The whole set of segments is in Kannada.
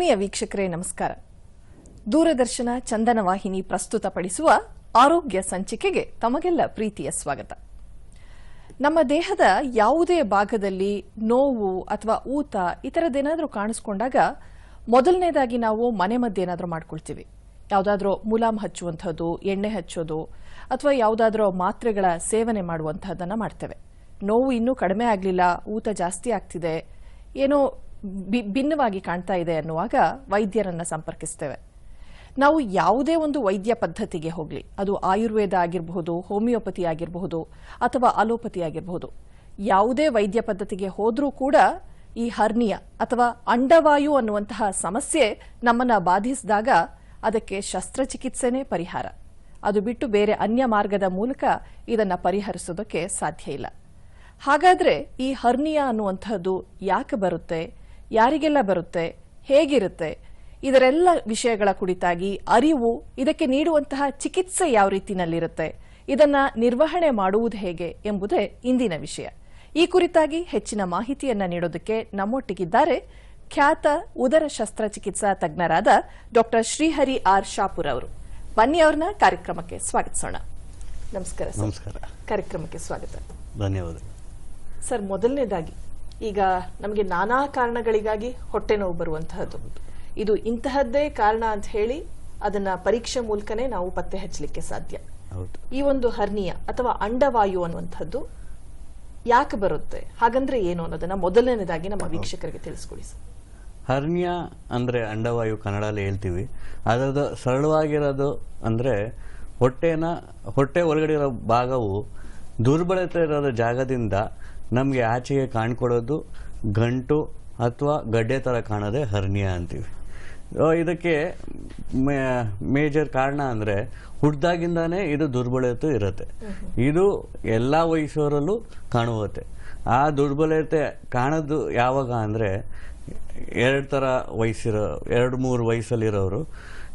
ಆತ್ಮೀಯ ವೀಕ್ಷಕರೇ, ನಮಸ್ಕಾರ. ದೂರದರ್ಶನ ಚಂದನ ವಾಹಿನಿ ಪ್ರಸ್ತುತಪಡಿಸುವ ಆರೋಗ್ಯ ಸಂಚಿಕೆಗೆ ತಮಗೆಲ್ಲ ಪ್ರೀತಿಯ ಸ್ವಾಗತ. ನಮ್ಮ ದೇಹದ ಯಾವುದೇ ಭಾಗದಲ್ಲಿ ನೋವು ಅಥವಾ ಊತ ಈ ಥರದ್ದೇನಾದರೂ ಕಾಣಿಸ್ಕೊಂಡಾಗ ಮೊದಲನೇದಾಗಿ ನಾವು ಮನೆ ಮದ್ದೇನಾದರೂ ಮಾಡ್ಕೊಳ್ತೀವಿ. ಯಾವುದಾದ್ರೂ ಮುಲಾಮ್ ಹಚ್ಚುವಂಥದ್ದು, ಎಣ್ಣೆ ಹಚ್ಚೋದು ಅಥವಾ ಯಾವುದಾದ್ರೂ ಮಾತ್ರೆಗಳ ಸೇವನೆ ಮಾಡುವಂತಹದ್ದನ್ನು ಮಾಡ್ತೇವೆ. ನೋವು ಇನ್ನೂ ಕಡಿಮೆ ಆಗಲಿಲ್ಲ, ಊತ ಜಾಸ್ತಿ ಆಗ್ತಿದೆ, ಏನೋ ಭಿನ್ನವಾಗಿ ಕಾಣ್ತಾ ಇದೆ ಅನ್ನುವಾಗ ವೈದ್ಯರನ್ನ ಸಂಪರ್ಕಿಸ್ತೇವೆ. ನಾವು ಯಾವುದೇ ಒಂದು ವೈದ್ಯ ಪದ್ಧತಿಗೆ ಹೋಗಲಿ, ಅದು ಆಯುರ್ವೇದ ಆಗಿರಬಹುದು, ಹೋಮಿಯೋಪತಿ ಆಗಿರಬಹುದು ಅಥವಾ ಅಲೋಪತಿ ಆಗಿರಬಹುದು, ಯಾವುದೇ ವೈದ್ಯ ಪದ್ಧತಿಗೆ ಹೋದ್ರೂ ಕೂಡ ಈ ಹರ್ನಿಯ ಅಥವಾ ಅಂಡವಾಯು ಅನ್ನುವಂತಹ ಸಮಸ್ಯೆ ನಮ್ಮನ್ನ ಬಾಧಿಸಿದಾಗ ಅದಕ್ಕೆ ಶಸ್ತ್ರಚಿಕಿತ್ಸೆನೇ ಪರಿಹಾರ. ಅದು ಬಿಟ್ಟು ಬೇರೆ ಅನ್ಯ ಮಾರ್ಗದ ಮೂಲಕ ಇದನ್ನು ಪರಿಹರಿಸೋದಕ್ಕೆ ಸಾಧ್ಯ ಇಲ್ಲ. ಹಾಗಾದ್ರೆ ಈ ಹರ್ನಿಯಾ ಅನ್ನುವಂಥದ್ದು ಯಾಕೆ ಬರುತ್ತೆ? ಯಾರಿಗೆಲ್ಲ ಬರುತ್ತೆ? ಹೇಗಿರುತ್ತೆ? ಇದರೆಲ್ಲ ವಿಷಯಗಳ ಕುರಿತಾಗಿ ಅರಿವು ಇದಕ್ಕೆ ನೀಡುವಂತಹ ಚಿಕಿತ್ಸೆ ಯಾವ ರೀತಿನಲ್ಲಿರುತ್ತೆ? ಇದನ್ನ ನಿರ್ವಹಣೆ ಮಾಡುವುದು ಹೇಗೆ ಎಂಬುದೇ ಇಂದಿನ ವಿಷಯ. ಈ ಕುರಿತಾಗಿ ಹೆಚ್ಚಿನ ಮಾಹಿತಿಯನ್ನ ನೀಡೋದಕ್ಕೆ ನಮ್ಮೊಟ್ಟಿಗಿದ್ದಾರೆ ಖ್ಯಾತ ಉದರ ಶಸ್ತ್ರಚಿಕಿತ್ಸಾ ತಜ್ಞರಾದ ಡಾಕ್ಟರ್ ಶ್ರೀಹರಿ ಆರ್ ಶಾಪುರ್ ಅವರು. ಬನ್ನಿ ಅವ್ರನ್ನ ಕಾರ್ಯಕ್ರಮಕ್ಕೆ ಸ್ವಾಗತಿಸೋಣ. ನಮಸ್ಕಾರ ನಮಸ್ಕಾರ. ಕಾರ್ಯಕ್ರಮಕ್ಕೆ ಸ್ವಾಗತ. ಧನ್ಯವಾದ. ಸರ್ ಮೊದಲನೇದಾಗಿ ಈಗ ನಮಗೆ ನಾನಾ ಕಾರಣಗಳಿಗಾಗಿ ಹೊಟ್ಟೆ ನೋವು ಬರುವಂತಹದ್ದು. ಇದು ಇಂತಹದ್ದೇ ಕಾರಣ ಅಂತ ಹೇಳಿ ಅದನ್ನ ಪರೀಕ್ಷೆ ಮೂಲಕನೇ ನಾವು ಪತ್ತೆ ಹಚ್ಚಲಿಕ್ಕೆ ಸಾಧ್ಯ. ಹೌದು. ಈ ಒಂದು ಹರ್ನಿಯ ಅಥವಾ ಅಂಡವಾಯು ಅನ್ನುವಂಥದ್ದು ಯಾಕೆ ಬರುತ್ತೆ? ಹಾಗಂದ್ರೆ ಏನು ಅನ್ನೋದನ್ನ ಮೊದಲನೇದಾಗಿ ನಮ್ಮ ವೀಕ್ಷಕರಿಗೆ ತಿಳಿಸ್ಕೊಡಿ ಸರ್. ಹರ್ನಿಯಾ ಅಂದರೆ ಅಂಡವಾಯು ಕನ್ನಡಲ್ಲಿ ಹೇಳ್ತೀವಿ. ಅದರದ್ದು ಸರಳವಾಗಿರೋದು ಅಂದರೆ ಹೊಟ್ಟೆನ ಹೊಟ್ಟೆ ಒಳಗಡೆ ಇರೋ ಭಾಗವು ದುರ್ಬಲತೆ ಇರೋ ಜಾಗದಿಂದ ನಮಗೆ ಆಚೆಗೆ ಕಾಣ್ಕೊಡೋದು ಗಂಟು ಅಥವಾ ಗಡ್ಡೆ ಥರ ಕಾಣೋದೇ ಹರ್ನಿಯಾ ಅಂತೀವಿ. ಇದಕ್ಕೆ ಮೇಜರ್ ಕಾರಣ ಅಂದರೆ ಹುಡ್ದಾಗಿಂದಾನೇ ಇದು ದುರ್ಬಲತೆ ಇರುತ್ತೆ. ಇದು ಎಲ್ಲ ವಯಸ್ಸವರಲ್ಲೂ ಕಾಣುವತ್ತೆ. ಆ ದುರ್ಬಲತೆ ಕಾಣೋದು ಯಾವಾಗ ಅಂದರೆ ಎರಡು ಥರ ವಯಸ್ಸಿರೋ ಎರಡು ಮೂರು ವಯಸ್ಸಲ್ಲಿರೋರು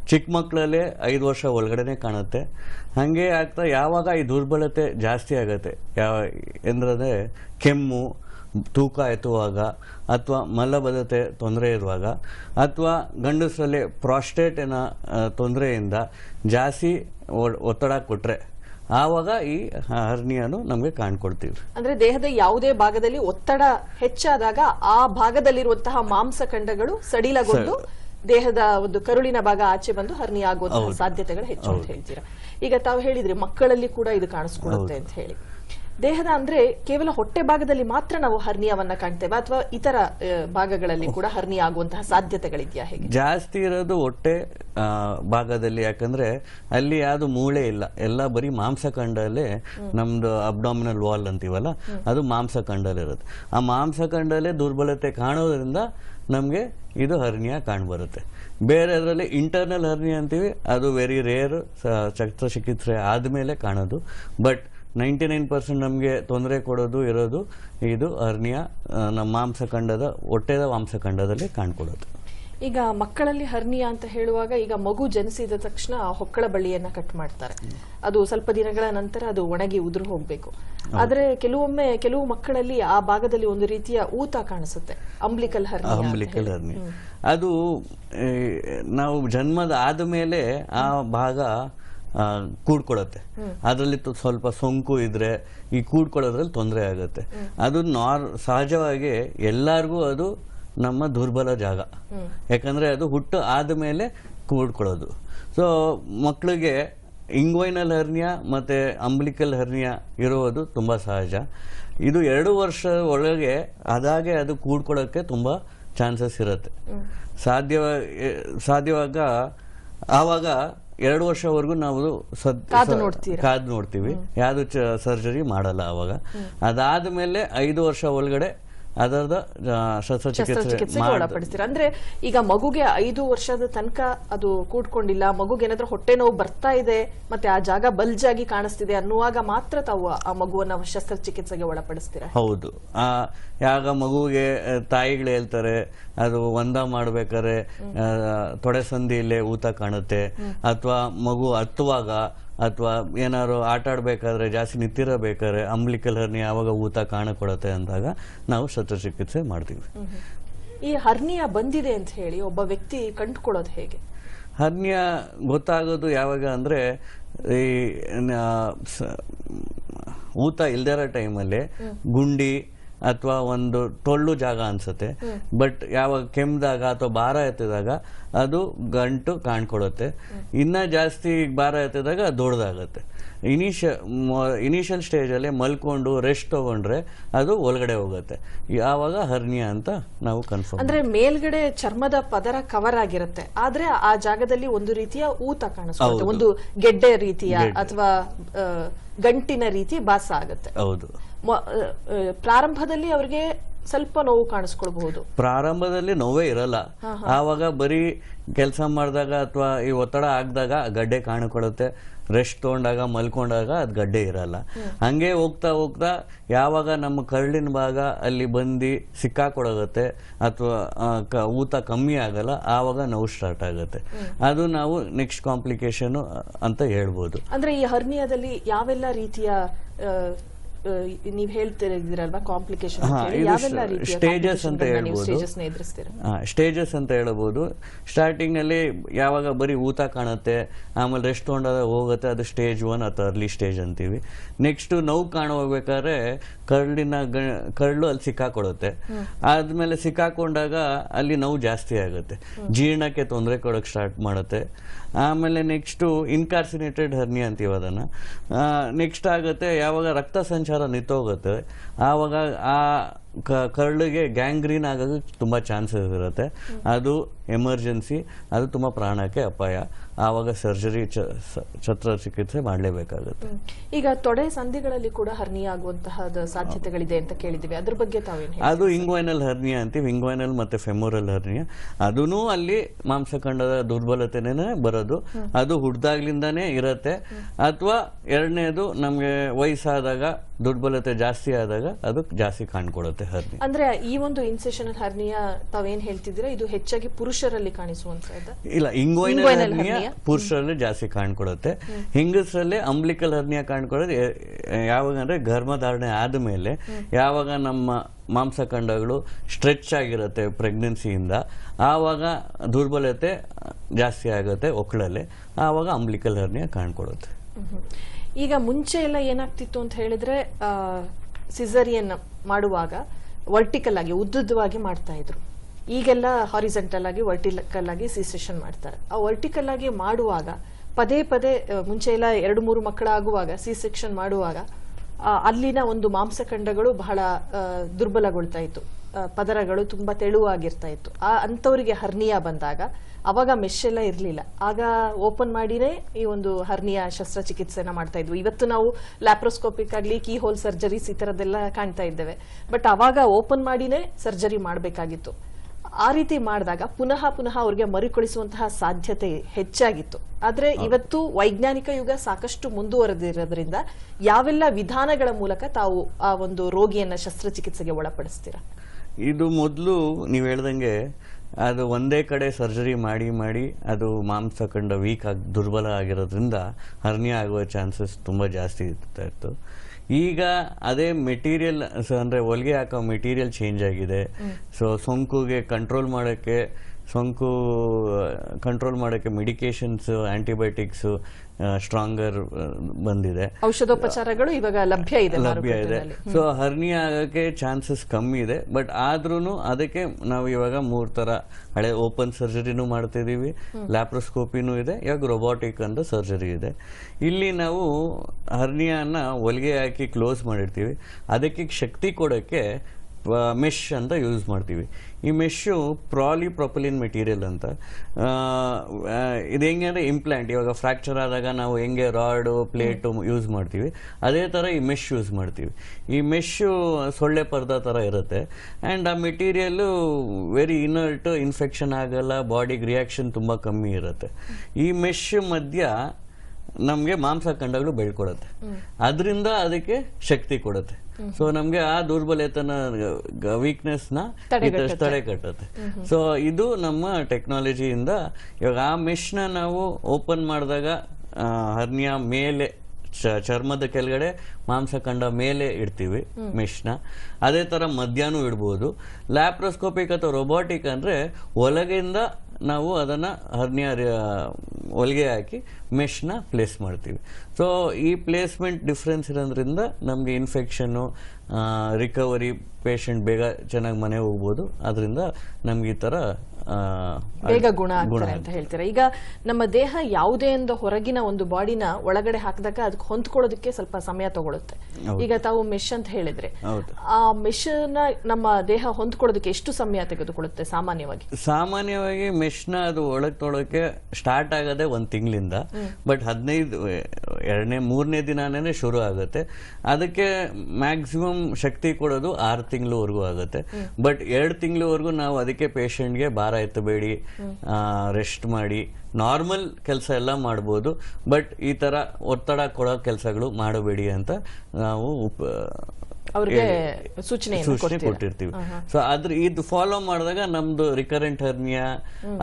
ಚಿಕ್ಕ ಮಕ್ಕಳಲ್ಲೇ ಐದು ವರ್ಷ ಒಳಗಡೆನೆ ಕಾಣುತ್ತೆ. ಹಾಗೆ ಆಗ್ತಾ ಯಾವಾಗ ಈ ದುರ್ಬಲತೆ ಜಾಸ್ತಿ ಆಗುತ್ತೆ? ಯಾವ ಎಂದ್ರೆ ಕೆಮ್ಮು ತೂಕ ಎತ್ತುವಾಗ ಅಥವಾ ಮಲಬದ್ಧತೆ ತೊಂದರೆ ಇರುವಾಗ ಅಥವಾ ಗಂಡಸರಲ್ಲಿ ಪ್ರಾಸ್ಟೇಟಿನ ತೊಂದರೆಯಿಂದ ಜಾಸ್ತಿ ಒತ್ತಡ ಕೊಟ್ಟರೆ ಆವಾಗ ಈ ಹರ್ನಿಯನ್ನು ನಮಗೆ ಕಾಣ್ಕೊಳ್ತೀವಿ ಅಂದ್ರೆ ದೇಹದ ಯಾವುದೇ ಭಾಗದಲ್ಲಿ ಒತ್ತಡ ಹೆಚ್ಚಾದಾಗ ಆ ಭಾಗದಲ್ಲಿರುವಂತಹ ಮಾಂಸಖಂಡಗಳು ಸಡಿಲಗೊಂಡು ದೇಹದ ಒಂದು ಕರುಳಿನ ಭಾಗ ಆಚೆ ಬಂದು ಹರ್ನಿ ಆಗುವಂತಹ ಸಾಧ್ಯತೆಗಳು ಹೆಚ್ಚು ಅಂತ ಹೇಳ್ತೀರಾ. ಈಗ ತಾವು ಹೇಳಿದ್ರಿ ಮಕ್ಕಳಲ್ಲಿ ಕೂಡ ಇದು ಕಾಣಿಸ್ಕೊಳ್ಳುತ್ತೆ ಅಂತ ಹೇಳಿ. ದೇಹದ ಅಂದ್ರೆ ಕೇವಲ ಹೊಟ್ಟೆ ಭಾಗದಲ್ಲಿ ಮಾತ್ರ ನಾವು ಹರ್ನಿಯವನ್ನ ಕಾಣ್ತೇವೆ ಅಥವಾ ಇತರ ಭಾಗಗಳಲ್ಲಿ ಕೂಡ ಹರ್ನಿ ಆಗುವಂತಹ ಸಾಧ್ಯತೆಗಳಿದೆಯಾ ಹೇಗೆ? ಜಾಸ್ತಿ ಇರೋದು ಹೊಟ್ಟೆ ಭಾಗದಲ್ಲಿ. ಯಾಕಂದ್ರೆ ಅಲ್ಲಿ ಯಾವುದು ಮೂಳೆ ಇಲ್ಲ. ಎಲ್ಲ ಬರೀ ಮಾಂಸಖಂಡಲ್ಲೇ ನಮ್ದು ಅಬ್ಡಾಮಿನಲ್ ವಾಲ್ ಅಂತೀವಲ್ಲ ಅದು ಮಾಂಸಖಂಡಲ್ಲಿರುತ್ತೆ ಆ ಮಾಂಸಖಂಡಲ್ಲೇ ದುರ್ಬಲತೆ ಕಾಣೋದ್ರಿಂದ ನಮಗೆ ಇದು ಹರ್ನಿಯಾ ಕಾಣ್ಬರುತ್ತೆ. ಬೇರೆ ಅದರಲ್ಲಿ ಇಂಟರ್ನಲ್ ಹರ್ನಿಯಾ ಅಂತೀವಿ, ಅದು ವೆರಿ ರೇರ್ ಶಸ್ತ್ರಚಿಕಿತ್ಸೆ ಆದಮೇಲೆ ಕಾಣೋದು. ಬಟ್ ನೈಂಟಿ ನೈನ್ ಪರ್ಸೆಂಟ್ ನಮಗೆ ತೊಂದರೆ ಕೊಡೋದು, ಇರೋದು, ಇದು ಹರ್ನಿಯಾ ನಮ್ಮ ಮಾಂಸಖಂಡದ, ಹೊಟ್ಟೆದ ಮಾಂಸಖಂಡದಲ್ಲಿ ಕಾಣ್ಕೊಳ್ಳೋದು. ಈಗ ಮಕ್ಕಳಲ್ಲಿ ಹರ್ನಿಯಾ ಅಂತ ಹೇಳುವಾಗ ಈಗ ಮಗು ಜನಿಸಿದ ತಕ್ಷಣ ಆ ಹೊಕ್ಕಳ ಬಳ್ಳಿಯನ್ನ ಕಟ್ ಮಾಡ್ತಾರೆ. ಅದು ಸ್ವಲ್ಪ ದಿನಗಳ ನಂತರ ಅದು ಒಣಗಿ ಉದುರು ಹೋಗ್ಬೇಕು. ಆದ್ರೆ ಕೆಲವೊಮ್ಮೆ ಕೆಲವು ಮಕ್ಕಳಲ್ಲಿ ಆ ಭಾಗದಲ್ಲಿ ಒಂದು ರೀತಿಯ ಊತ ಕಾಣಿಸುತ್ತೆ. Umbilical hernia umbilical. ಹರ್ನಿಯಾ. ಅದು ನಾವು ಜನ್ಮದ ಆದಮೇಲೆ ಆ ಭಾಗ ಕೂಡ್ಕೊಳತ್ತೆ. ಕೂಡ್ಕೊಳ್ಳುತ್ತೆ ಅದರಲ್ಲಿ ಸ್ವಲ್ಪ ಸೋಂಕು ಇದ್ರೆ ಈ ಕೂಡ್ಕೊಳ್ಳೋದ್ರಲ್ಲಿ ತೊಂದರೆ ಆಗುತ್ತೆ. ಅದು ನಾರ್ ಸಹಜವಾಗಿ ಎಲ್ಲರಿಗೂ ಅದು ನಮ್ಮ ದುರ್ಬಲ ಜಾಗ. ಯಾಕಂದ್ರೆ ಅದು ಹುಟ್ಟು ಆದಮೇಲೆ ಕೂಡ್ಕೊಳ್ಳೋದು. ಸೊ ಮಕ್ಕಳಿಗೆ ಇಂಗ್ವೈನಲ್ ಹರ್ನಿಯಾ ಮತ್ತೆ ಅಂಬ್ಲಿಕಲ್ ಹರ್ನಿಯಾ ಇರುವುದು ತುಂಬಾ ಸಹಜ. ಇದು ಎರಡು ವರ್ಷ ಒಳಗೆ ಅದಾಗೆ ಅದು ಕೂಡ್ಕೊಳ್ಳೋಕ್ಕೆ ತುಂಬಾ ಚಾನ್ಸಸ್ ಇರುತ್ತೆ. ಸಾಧ್ಯ ಸಾಧ್ಯವಾಗ ಆವಾಗ ಎರಡು ವರ್ಷವರೆಗೂ ನಾವು ಸದ್ ಕಾದು ನೋಡ್ತೀವಿ. ಯಾವುದು ಸರ್ಜರಿ ಮಾಡಲ್ಲ ಅವಾಗ ಅದಾದ್ಮೇಲೆ ಐದು ವರ್ಷ ಒಳಗಡೆ ಅದರದ ಶಸ್ತ್ರಚಿಕಿತ್ಸೆ ಒಳಪಡಿಸ್ತೀರ. ಅಂದ್ರೆ ಈಗ ಮಗುಗೆ ಐದು ವರ್ಷದ ತನಕ ಅದು ಕೂಡ್ಕೊಂಡಿಲ್ಲ ಮಗುಗೆ ಏನಾದ್ರೂ ಹೊಟ್ಟೆ ನೋವು ಬರ್ತಾ ಇದೆ ಮತ್ತೆ ಆ ಜಾಗ ಬಲ್ಜಾಗಿ ಕಾಣಿಸ್ತಿದೆ ಅನ್ನುವಾಗ ಮಾತ್ರ ತಾವು ಆ ಮಗುವನ್ನ ಶಸ್ತ್ರಚಿಕಿತ್ಸೆಗೆ ಒಳಪಡಿಸ್ತೀರಾ? ಹೌದು. ಆ ಯಾಗ ಮಗುವಿಗೆ ತಾಯಿಗಳು ಹೇಳ್ತಾರೆ ಅದು ಒಂದ ಮಾಡ್ಬೇಕಾದ್ರೆ ತೊಡೆ ಸಂದಿಯಲ್ಲೇ ಊತ ಕಾಣುತ್ತೆ. ಅಥವಾ ಮಗು ಹತ್ತುವಾಗ ಅಥವಾ ಏನಾದ್ರು ಆಟ ಆಡ್ಬೇಕಾದ್ರೆ ಜಾಸ್ತಿ ನಿಂತಿರಬೇಕಾದ್ರೆ ಅಂಬ್ಲಿಕಲ್ ಯಾವಾಗ ಊತ ಕಾಣಕೊಡತ್ತೆ ಅಂದಾಗ ನಾವು ಶಸ್ತ್ರಚಿಕಿತ್ಸೆ ಮಾಡ್ತೀವಿ. ಈ ಹರ್ನಿಯ ಬಂದಿದೆ ಅಂತ ಹೇಳಿ ಒಬ್ಬ ವ್ಯಕ್ತಿ ಕಂಡುಕೊಳ್ಳೋದು ಹೇಗೆ? ಹರ್ನಿಯ ಗೊತ್ತಾಗೋದು ಯಾವಾಗ ಅಂದರೆ ಈ ಊತ ಇಲ್ದಿರೋ ಟೈಮಲ್ಲಿ ಗುಂಡಿ ಅಥವಾ ಒಂದು ಟೊಳ್ಳು ಜಾಗ ಅನ್ಸುತ್ತೆ. ಬಟ್ ಯಾವಾಗ ಕೆಮ್ಮಿದಾಗ ಅಥವಾ ಭಾರ ಎತ್ತಿದಾಗ ಅದು ಗಂಟು ಕಾಣ್ಕೊಳುತ್ತೆ. ಇನ್ನ ಜಾಸ್ತಿ ಭಾರ ಎತ್ತಿದಾಗ ಅದು ದೊಡ್ಡದಾಗತ್ತೆ. ಇನಿಷ ಇನಿಷಿಯಲ್ ಸ್ಟೇಜಲ್ಲಿ ಮಲ್ಕೊಂಡು ರೆಸ್ಟ್ ತಗೊಂಡ್ರೆ ಅದು ಒಳಗಡೆ ಹೋಗುತ್ತೆ. ಯಾವಾಗ ಹರ್ನಿಯಾ ಅಂತ ನಾವು ಕನ್ಫರ್ಮ್ ಅಂದ್ರೆ ಮೇಲ್ಗಡೆ ಚರ್ಮದ ಪದರ ಕವರ್ ಆಗಿರುತ್ತೆ. ಆದ್ರೆ ಆ ಜಾಗದಲ್ಲಿ ಒಂದು ರೀತಿಯ ಊತ ಕಾಣಿಸ್ತದೆ ಒಂದು ಗೆಡ್ಡೆ ರೀತಿಯ ಅಥವಾ ಗಂಟಿನ ರೀತಿ ಭಾಸ ಆಗುತ್ತೆ. ಹೌದು. ಪ್ರಾರಂಭದಲ್ಲಿ ಅವರಿಗೆ ಸ್ವಲ್ಪ ನೋವು ಕಾಣಿಸ್ಕೊಳ್ಬಹುದು. ಪ್ರಾರಂಭದಲ್ಲಿ ನೋವೇ ಇರಲ್ಲ. ಆವಾಗ ಬರೀ ಕೆಲಸ ಮಾಡಿದಾಗ ಅಥವಾ ಈ ಒತ್ತಡ ಆಗದಾಗ ಗಡ್ಡೆ ಕಾಣಿಕೊಳ್ಳುತ್ತೆ. ರೆಸ್ಟ್ ತೊಗೊಂಡಾಗ ಮಲ್ಕೊಂಡಾಗ ಅದು ಗಡ್ಡೆ ಇರಲ್ಲ. ಹಂಗೆ ಹೋಗ್ತಾ ಹೋಗ್ತಾ ಯಾವಾಗ ನಮ್ಮ ಕರಳಿನ ಭಾಗ ಅಲ್ಲಿ ಬಂದು ಸಿಕ್ಕಾಕೊಳಗತ್ತೆ ಅಥವಾ ಊತ ಕಮ್ಮಿ ಆಗಲ್ಲ ಆವಾಗ ನೋವು ಸ್ಟಾರ್ಟ್ ಆಗುತ್ತೆ. ಅದು ನಾವು ನೆಕ್ಸ್ಟ್ ಕಾಂಪ್ಲಿಕೇಶನ್ ಅಂತ ಹೇಳ್ಬೋದು. ಅಂದ್ರೆ ಈ ಹರ್ನಿಯಾದಲ್ಲಿ ಯಾವೆಲ್ಲ ರೀತಿಯ ನೀವ್ ಹೇಳ್ತಿರಲ್ವಾ ಕಾಂಪ್ಲಿಕೇಶನ್ ಸ್ಟೇಜಸ್ ಅಂತ ಹೇಳ್ಬೋದು. ಸ್ಟೇಜಸ್ ಅಂತ ಹೇಳ್ಬೋದು. ಸ್ಟಾರ್ಟಿಂಗಲ್ಲಿ ಯಾವಾಗ ಬರೀ ಊತ ಕಾಣುತ್ತೆ ಆಮೇಲೆ ರೆಸ್ಟ್ ತೊಗೊಂಡಾಗ ಹೋಗುತ್ತೆ ಅದು ಸ್ಟೇಜ್ ಒನ್ ಅಥವಾ ಅರ್ಲಿ ಸ್ಟೇಜ್ ಅಂತೀವಿ. ನೆಕ್ಸ್ಟ್ ನೋವು ಕಾಣ ಹೋಗ್ಬೇಕಾದ್ರೆ ಗ- ಕರಳು ಅಲ್ಲಿ ಸಿಕ್ಕಾಕೊಡುತ್ತೆ. ಆದ್ಮೇಲೆ ಸಿಕ್ಕಾಕೊಂಡಾಗ ಅಲ್ಲಿ ನೋವು ಜಾಸ್ತಿ ಆಗುತ್ತೆ. ಜೀರ್ಣಕ್ಕೆ ತೊಂದರೆ ಕೊಡೋಕೆ ಸ್ಟಾರ್ಟ್ ಮಾಡುತ್ತೆ. ಆಮೇಲೆ ನೆಕ್ಸ್ಟು ಇನ್ಕಾರ್ಸಿನೇಟೆಡ್ ಹರ್ನಿ ಅಂತೀವಿ ಅದನ್ನ. ನೆಕ್ಸ್ಟ್ ಆಗುತ್ತೆ ಯಾವಾಗ ರಕ್ತ ಸಂಚಾರ ನಿಂತೋಗುತ್ತೆ. ಆವಾಗ ಆ ಕರಳಿಗೆ ಗ್ಯಾಂಗ್ರೀನ್ ಆಗೋಕ್ಕೆ ತುಂಬ ಚಾನ್ಸಸ್ ಇರುತ್ತೆ. ಅದು ಎಮರ್ಜೆನ್ಸಿ ಅದು ತುಂಬ ಪ್ರಾಣಕ್ಕೆ ಅಪಾಯ. ಆವಾಗ ಸರ್ಜರಿ ಶಸ್ತ್ರಚಿಕಿತ್ಸೆ ಮಾಡಲೇಬೇಕಾಗುತ್ತೆ. ಈಗ ತೊಡೆ ಸಂಧಿಗಳಲ್ಲಿ ಕೂಡ ಹರ್ನಿಯ ಆಗುವಂತಹ ಸಾಧ್ಯತೆಗಳಿದೆ ಅಂತ ಕೇಳಿದ್ದೀವಿ. ಅದ್ರ ಬಗ್ಗೆ ತಾವೇನು ಅದು ಇಂಗ್ವೈನಲ್ ಹರ್ನಿಯಾ ಅಂತೀವಿ. ಇಂಗ್ವೈನಲ್ ಮತ್ತೆ ಫೆಮೋರಲ್ ಹರ್ನಿಯಾ. ಅದೂ ಅಲ್ಲಿ ಮಾಂಸಖಂಡದ ದುರ್ಬಲತೆನೇ ಬರೋದು. ಅದು ಹುಡ್ದಾಗ್ಲಿಂದಾನೇ ಇರತ್ತೆ. ಅಥವಾ ಎರಡನೇದು ನಮಗೆ ವಯಸ್ಸಾದಾಗ ದುರ್ಬಲತೆ ಜಾಸ್ತಿ ಆದಾಗ ಅದು ಜಾಸ್ತಿ ಕಾಣ್ಕೊಡುತ್ತೆ ಹರ್ನಿ. ಅಂದ್ರೆ ಈ ಒಂದು ಇನ್ಸೆಷನಲ್ ಹರ್ನಿಯಾ ತಾವೇನ್ ಹೇಳ್ತಿದ್ದೀರಾ? ಇದು ಹೆಚ್ಚಾಗಿ ಪುರುಷರಲ್ಲಿ ಕಾಣಿಸುವಂತಹದ್ದು? ಇಲ್ಲ ಇಂಗೋಯಿನಲ್ ಹರ್ನಿಯಾ ಪುರುಷರಲ್ಲಿ ಜಾಸ್ತಿ ಕಾಣ್ಕೊಡುತ್ತೆ. ಹೆಂಗಸರಲ್ಲಿ ಅಂಬ್ಲಿಕಲ್ ಹರ್ನಿಯಾ ಕಾಣ್ಕೊಳ್ಳೋದು ಎ- ಯಾವಾಗ ಅಂದ್ರೆ ಗರ್ಭಧಾರಣೆ ಆದಮೇಲೆ ಯಾವಾಗ ನಮ್ಮ ಮಾಂಸಖಂಡಗಳು ಸ್ಟ್ರೆಚ್ ಆಗಿರುತ್ತೆ ಪ್ರೆಗ್ನೆನ್ಸಿಯಿಂದ ಆವಾಗ ದುರ್ಬಲತೆ ಜಾಸ್ತಿ ಆಗುತ್ತೆ ಒಕ್ಕಳಲ್ಲಿ ಆವಾಗ ಅಂಬ್ಲಿಕಲ್ ಹರ್ನಿಯಾ ಕಾಣ್ಕೊಡುತ್ತೆ. ಈಗ ಮುಂಚೆ ಎಲ್ಲ ಏನಾಗ್ತಿತ್ತು ಅಂತ ಹೇಳಿದ್ರೆ ಸಿಸರಿಯನ್ ಮಾಡುವಾಗ ವರ್ಟಿಕಲ್ ಆಗಿ ಉದ್ದುದ್ದವಾಗಿ ಮಾಡ್ತಾ ಇದ್ರು. ಈಗೆಲ್ಲ ಹಾರಿಸೆಂಟಲ್ ಆಗಿ ವರ್ಟಿಕಲ್ ಆಗಿ ಸಿಸೆಷನ್ ಮಾಡ್ತಾರೆ. ಆ ವರ್ಟಿಕಲ್ ಆಗಿ ಮಾಡುವಾಗ, ಪದೇ ಪದೇ ಮುಂಚೆ ಎಲ್ಲ ಎರಡು ಮೂರು ಮಕ್ಕಳಾಗುವಾಗ ಸಿ ಸೆಕ್ಷನ್ ಮಾಡುವಾಗ ಅಲ್ಲಿನ ಒಂದು ಮಾಂಸಖಂಡಗಳು ಬಹಳ ದುರ್ಬಲಗೊಳ್ತಾ ಇತ್ತು. ಪದರಗಳು ತುಂಬಾ ತೆಳುವಾಗಿರ್ತಾ ಇತ್ತು. ಆ ಅಂಥವರಿಗೆ ಹರ್ನಿಯಾ ಬಂದಾಗ, ಅವಾಗ ಮೆಶ್ ಎಲ್ಲ ಇರಲಿಲ್ಲ. ಆಗ ಓಪನ್ ಮಾಡಿನೇ ಈ ಒಂದು ಹರ್ನಿಯಾ ಶಸ್ತ್ರಚಿಕಿತ್ಸೆನ ಮಾಡ್ತಾ ಇದ್ವಿ. ಇವತ್ತು ನಾವು ಲ್ಯಾಪ್ರೋಸ್ಕೋಪಿಕ್ ಆಗಲಿ ಕೀ ಹೋಲ್ ಸರ್ಜರೀಸ್ ಈ ಥರದ್ದೆಲ್ಲ ಕಾಣ್ತಾ ಇದ್ದೇವೆ. ಬಟ್ ಅವಾಗ ಓಪನ್ ಮಾಡಿನೇ ಸರ್ಜರಿ ಮಾಡಬೇಕಾಗಿತ್ತು. ಆ ರೀತಿ ಮಾಡಿದಾಗ ಪುನಃ ಪುನಃ ಅವ್ರಿಗೆ ಮರುಕಳಿಸುವಂತಹ ಸಾಧ್ಯತೆ ಹೆಚ್ಚಾಗಿತ್ತು. ಆದ್ರೆ ಇವತ್ತು ವೈಜ್ಞಾನಿಕ ಯುಗ ಸಾಕಷ್ಟು ಮುಂದುವರೆದಿರೋದ್ರಿಂದ ಯಾವೆಲ್ಲ ವಿಧಾನಗಳ ಮೂಲಕ ತಾವು ಆ ಒಂದು ರೋಗಿಯನ್ನ ಶಸ್ತ್ರಚಿಕಿತ್ಸೆಗೆ ಒಳಪಡಿಸ್ತೀರಾ? ಇದು ಮೊದಲು ನೀವು ಹೇಳ್ದಂಗೆ ಅದು ಒಂದೇ ಕಡೆ ಸರ್ಜರಿ ಮಾಡಿ ಮಾಡಿ ಅದು ಮಾಂಸ ಕಂಡ ವೀಕ್ ಆಗಿ ದುರ್ಬಲ ಆಗಿರೋದ್ರಿಂದ ಹರ್ನಿಯಾ ಆಗುವ ಚಾನ್ಸಸ್ ತುಂಬ ಜಾಸ್ತಿ ಇರ್ತಾ ಇತ್ತು. ಈಗ ಅದೇ ಮೆಟೀರಿಯಲ್ ಅಂದರೆ ಹೊಲಿಗೆ ಹಾಕೋ ಮೆಟೀರಿಯಲ್ ಚೇಂಜ್ ಆಗಿದೆ. ಸೊ ಸೋಂಕುಗೆ ಕಂಟ್ರೋಲ್ ಮಾಡೋಕ್ಕೆ ಸೋಂಕು ಕಂಟ್ರೋಲ್ ಮಾಡೋಕ್ಕೆ ಮೆಡಿಕೇಷನ್ಸು ಆಂಟಿಬಯೋಟಿಕ್ಸ್ ಸ್ಟ್ರಾಂಗರ್ ಬಂದಿದೆ. ಔಷಧೋಪಚಾರಗಳು ಇವಾಗ ಲಭ್ಯ ಇದೆ ಲಭ್ಯ ಇದೆ. ಸೊ ಹರ್ನಿ ಆಗೋಕ್ಕೆ ಚಾನ್ಸಸ್ ಕಮ್ಮಿ ಇದೆ. ಬಟ್ ಆದ್ರೂ ಅದಕ್ಕೆ ನಾವು ಇವಾಗ ಮೂರ್ ತರ ಹಳೆ ಓಪನ್ ಸರ್ಜರಿನೂ ಮಾಡ್ತಿದೀವಿ. ಲ್ಯಾಪ್ರೋಸ್ಕೋಪಿನೂ ಇದೆ. ಇವಾಗ ರೊಬಾಟಿಕ್ ಅಂತ ಸರ್ಜರಿ ಇದೆ. ಇಲ್ಲಿ ನಾವು ಹರ್ನಿಯಾನ ಹೊಲಿಗೆ ಹಾಕಿ ಕ್ಲೋಸ್ ಮಾಡಿರ್ತೀವಿ. ಅದಕ್ಕೆ ಶಕ್ತಿ ಕೊಡೋಕ್ಕೆ ಮೆಶ್ ಅಂತ ಯೂಸ್ ಮಾಡ್ತೀವಿ. ಈ ಮೆಶ್ಶು ಪ್ರಾಲಿ ಪ್ರೊಪಲಿನ್ ಮೆಟೀರಿಯಲ್ ಅಂತ. ಇದು ಹೆಂಗೆ ಅಂದರೆ ಇಂಪ್ಲ್ಯಾಂಟ್ ಇವಾಗ ಫ್ರ್ಯಾಕ್ಚರ್ ಆದಾಗ ನಾವು ಹೆಂಗೆ ರಾಡು ಪ್ಲೇಟು ಯೂಸ್ ಮಾಡ್ತೀವಿ. ಅದೇ ಥರ ಈ ಮೆಶ್ ಯೂಸ್ ಮಾಡ್ತೀವಿ. ಈ ಮೆಶ್ಶು ಸೊಳ್ಳೆ ಪರ್ದ ಥರ ಇರುತ್ತೆ. ಆ್ಯಂಡ್ ಆ ಮೆಟೀರಿಯಲ್ಲು ವೆರಿ ಇನರ್ಟ್ ಇನ್ಫೆಕ್ಷನ್ ಆಗಲ್ಲ ಬಾಡಿಗೆ ರಿಯಾಕ್ಷನ್ ತುಂಬ ಕಮ್ಮಿ ಇರುತ್ತೆ. ಈ ಮೆಶ್ ಮಧ್ಯ ನಮಗೆ ಮಾಂಸ ಕಂಡಗಳು ಬೆಳ್ಕೊಡುತ್ತೆ. ಅದರಿಂದ ಅದಕ್ಕೆ ಶಕ್ತಿ ಕೊಡುತ್ತೆ. ಸೊ ನಮಗೆ ಆ ದುರ್ಬಲತನ ವೀಕ್ನೆಸ್ನ. ತಡೆ ಕಟ್ಟುತ್ತೆ ಸೊ ಇದು ನಮ್ಮ ಟೆಕ್ನಾಲಜಿಯಿಂದ ಇವಾಗ ಆ ಮೆಷ್ನ ನಾವು ಓಪನ್ ಮಾಡಿದಾಗ ಹರ್ನಿಯ ಮೇಲೆ ಚರ್ಮದ ಕೆಳಗಡೆ ಮಾಂಸಖಂಡ ಮೇಲೆ ಇಡ್ತೀವಿ ಮೆಷ್ನ ಅದೇ ತರ ಮಧ್ಯಾಹ್ನ ಇಡ್ಬೋದು. ಲ್ಯಾಪ್ರೋಸ್ಕೋಪಿಕ್ ಅಥವಾ ರೊಬೋಟಿಕ್ ಅಂದ್ರೆ ಒಳಗಿಂದ ನಾವು ಅದನ್ನು ಹರ್ನಿಯ ಹೊಲಿಗೆ ಹಾಕಿ ಮೆಷ್ನ ಪ್ಲೇಸ್ ಮಾಡ್ತೀವಿ. ಸೊ ಈ ಪ್ಲೇಸ್ಮೆಂಟ್ ಡಿಫ್ರೆನ್ಸ್ ಇರೋದ್ರಿಂದ ನಮಗೆ ಇನ್ಫೆಕ್ಷನ್ನು ರಿಕವರಿ ಪೇಷಂಟ್ ಬೇಗ ಚೆನ್ನಾಗಿ ಮನೆ ಹೋಗ್ಬೋದು. ಅದರಿಂದ ನಮ್ಗೆ ಈ ಥರ ಬೇಗ ಗುಣ ಆಗ್ತಾರೆ ಅಂತ ಹೇಳ್ತೀರಾ? ಈಗ ನಮ್ಮ ದೇಹ ಯಾವುದೇ ಒಂದು ಹೊರಗಿನ ಒಂದು ಬಾಡಿನ ಒಳಗಡೆ ಹಾಕಿದಾಗ ಅದಕ್ಕೆ ಹೊಂದ್ಕೊಳ್ಳೋದಕ್ಕೆ ಸ್ವಲ್ಪ ಸಮಯ ತಗೊಳುತ್ತೆ. ಈಗ ತಾವು ಮೆಶ್ ಅಂತ ಹೇಳಿದ್ರೆ ಆ ಮೆಶ್ನ ನಮ್ಮ ದೇಹ ಹೊಂದ್ಕೊಳ್ಳೋದಕ್ಕೆ ಎಷ್ಟು ಸಮಯ ತೆಗೆದುಕೊಳ್ಳುತ್ತೆ ಸಾಮಾನ್ಯವಾಗಿ? ಸಾಮಾನ್ಯವಾಗಿ ಮೆಶ್ನ ಅದು ಒಳಗೆ ತೊಳಕ್ಕೆ ಸ್ಟಾರ್ಟ್ ಆಗೋದೇ ಒಂದ್ ತಿಂಗಳಿಂದ ಬಟ್ ಹದಿನೈದು ಎರಡನೇ ಮೂರನೇ ದಿನಾನೇ ಶುರು ಆಗುತ್ತೆ. ಅದಕ್ಕೆ ಮ್ಯಾಕ್ಸಿಮಮ್ ಶಕ್ತಿ ಕೊಡೋದು ಆರು ತಿಂಗಳವರೆಗೂ ಆಗುತ್ತೆ. ಬಟ್ ಎರಡು ತಿಂಗಳವರೆಗೂ ನಾವು ಅದಕ್ಕೆ ಪೇಷಂಟ್ಗೆ ಭಾರ ಎತ್ತಬೇಡಿ ರೆಸ್ಟ್ ಮಾಡಿ. ನಾರ್ಮಲ್ ಕೆಲಸ ಎಲ್ಲ ಮಾಡ್ಬೋದು ಬಟ್ ಈ ತರ ಒತ್ತಡ ಕೊಡೋ ಕೆಲಸಗಳು ಮಾಡಬೇಡಿ ಅಂತ ನಾವು ಉಪ ಅವ್ರಿಗೆ ಸೂಚನೆ? ಕೊಟ್ಟಿರ್ತೀವಿ. ಸೊ ಆದ್ರೆ ಇದು ಫಾಲೋ ಮಾಡಿದಾಗ ನಮ್ದು ರಿಕರೆಂಟ್ ಹರ್ನಿಯಾ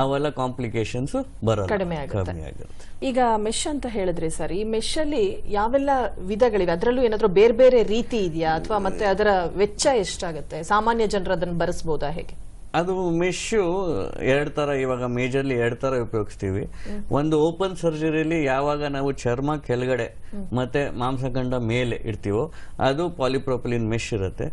ಅವೆಲ್ಲ ಕಾಂಪ್ಲಿಕೇಶನ್ಸ್ ಬರಲ್ಲ. ಕಡಿಮೆ ಆಗುತ್ತೆ. ಈಗ ಮೆಶ್ ಅಂತ ಹೇಳಿದ್ರಿ ಸರ್ ಈ ಮೆಶ್ ಅಲ್ಲಿ ಯಾವೆಲ್ಲ ವಿಧಗಳಿವೆ? ಅದರಲ್ಲೂ ಏನಾದ್ರೂ ಬೇರೆ ಬೇರೆ ರೀತಿ ಇದೆಯಾ? ಅಥವಾ ಮತ್ತೆ ಅದರ ವೆಚ್ಚ ಎಷ್ಟಾಗುತ್ತೆ? ಸಾಮಾನ್ಯ ಜನರು ಅದನ್ನ ಬರೆಸಬಹುದಾ ಹೇಗೆ? ಅದು ಮೆಶ್ಶು ಎರಡು ತರ ಇವಾಗ ಮೇಜರ್ಲಿ ಎರಡು ತರ ಉಪಯೋಗಿಸ್ತೀವಿ. ಒಂದು ಓಪನ್ ಸರ್ಜರಿಲಿ ಯಾವಾಗ ನಾವು ಚರ್ಮ ಕೆಳಗಡೆ ಮತ್ತೆ ಮಾಂಸಖಂಡ ಮೇಲೆ ಇಡ್ತೀವೋ ಅದು ಪಾಲಿಪ್ರೋಪಲಿನ್ ಮೆಶ್ ಇರುತ್ತೆ.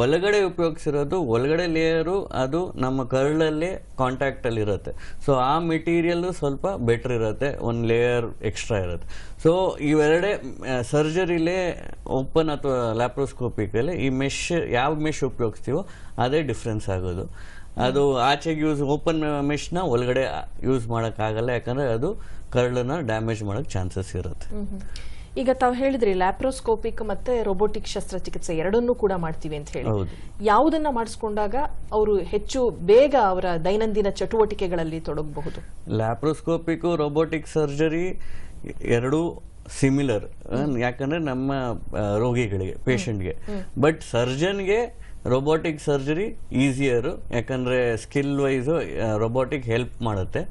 ಒಳಗಡೆ ಉಪಯೋಗಿಸಿರೋದು ಒಳಗಡೆ ಲೇಯರು ಅದು ನಮ್ಮ ಕರ್ಳಲ್ಲೇ ಕಾಂಟ್ಯಾಕ್ಟ್ ಅಲ್ಲಿ ಇರುತ್ತೆ. ಸೊ ಆ ಮೆಟೀರಿಯಲ್ ಸ್ವಲ್ಪ ಬೆಟರ್ ಇರುತ್ತೆ ಒಂದು ಲೇಯರ್ ಎಕ್ಸ್ಟ್ರಾ ಇರುತ್ತೆ. ಸೊ ಇವೆರಡೇ ಸರ್ಜರಿಲೇ ಓಪನ್ ಅಥವಾ ಲ್ಯಾಪ್ರೋಸ್ಕೋಪಿಕಲ್ಲಿ ಈ ಮೆಶ್ ಯಾವ ಮೆಶ್ ಉಪಯೋಗಿಸ್ತೀವೋ ಅದೇ ಡಿಫ್ರೆನ್ಸ್ ಆಗೋದು. ಅದು ಆಚೆಗೆ ಯೂಸ್ ಓಪನ್ ಮೆಶ್ನ ಒಳಗಡೆ ಯೂಸ್ ಮಾಡೋಕ್ಕಾಗಲ್ಲ ಯಾಕಂದ್ರೆ ಅದು ಕರ್ಳನ್ನ ಡ್ಯಾಮೇಜ್ ಮಾಡೋಕ್ಕೆ ಚಾನ್ಸಸ್ ಇರುತ್ತೆ. ಈಗ ತಾವು ಹೇಳಿದ್ರಿ ಲ್ಯಾಪ್ರೋಸ್ಕೋಪಿಕ್ ಮತ್ತೆ ರೋಬೋಟಿಕ್ ಶಸ್ತ್ರಚಿಕಿತ್ಸೆ ಎರಡನ್ನೂ ಕೂಡ ಮಾಡ್ತೀವಿ ಅಂತ ಹೇಳಿ. ಯಾವುದನ್ನ ಮಾಡಿಸ್ಕೊಂಡಾಗ ಅವರು ಹೆಚ್ಚು ಬೇಗ ಅವರ ದೈನಂದಿನ ಚಟುವಟಿಕೆಗಳಲ್ಲಿ ತೊಡಗಬಹುದು? ಲ್ಯಾಪ್ರೋಸ್ಕೋಪಿಕ್ ರೋಬೋಟಿಕ್ ಸರ್ಜರಿ ಎರಡು ಸಿಮಿಲರ್ ಯಾಕಂದ್ರೆ ನಮ್ಮ ರೋಗಿಗಳಿಗೆ ಪೇಷಂಟ್ಗೆ ಬಟ್ ಸರ್ಜನ್ಗೆ ರೋಬೋಟಿಕ್ ಸರ್ಜರಿ ಈಸಿಯರು ಯಾಕಂದರೆ ಸ್ಕಿಲ್ ವೈಸ್ ರೋಬೋಟಿಕ್ ಹೆಲ್ಪ್ ಮಾಡುತ್ತೆ.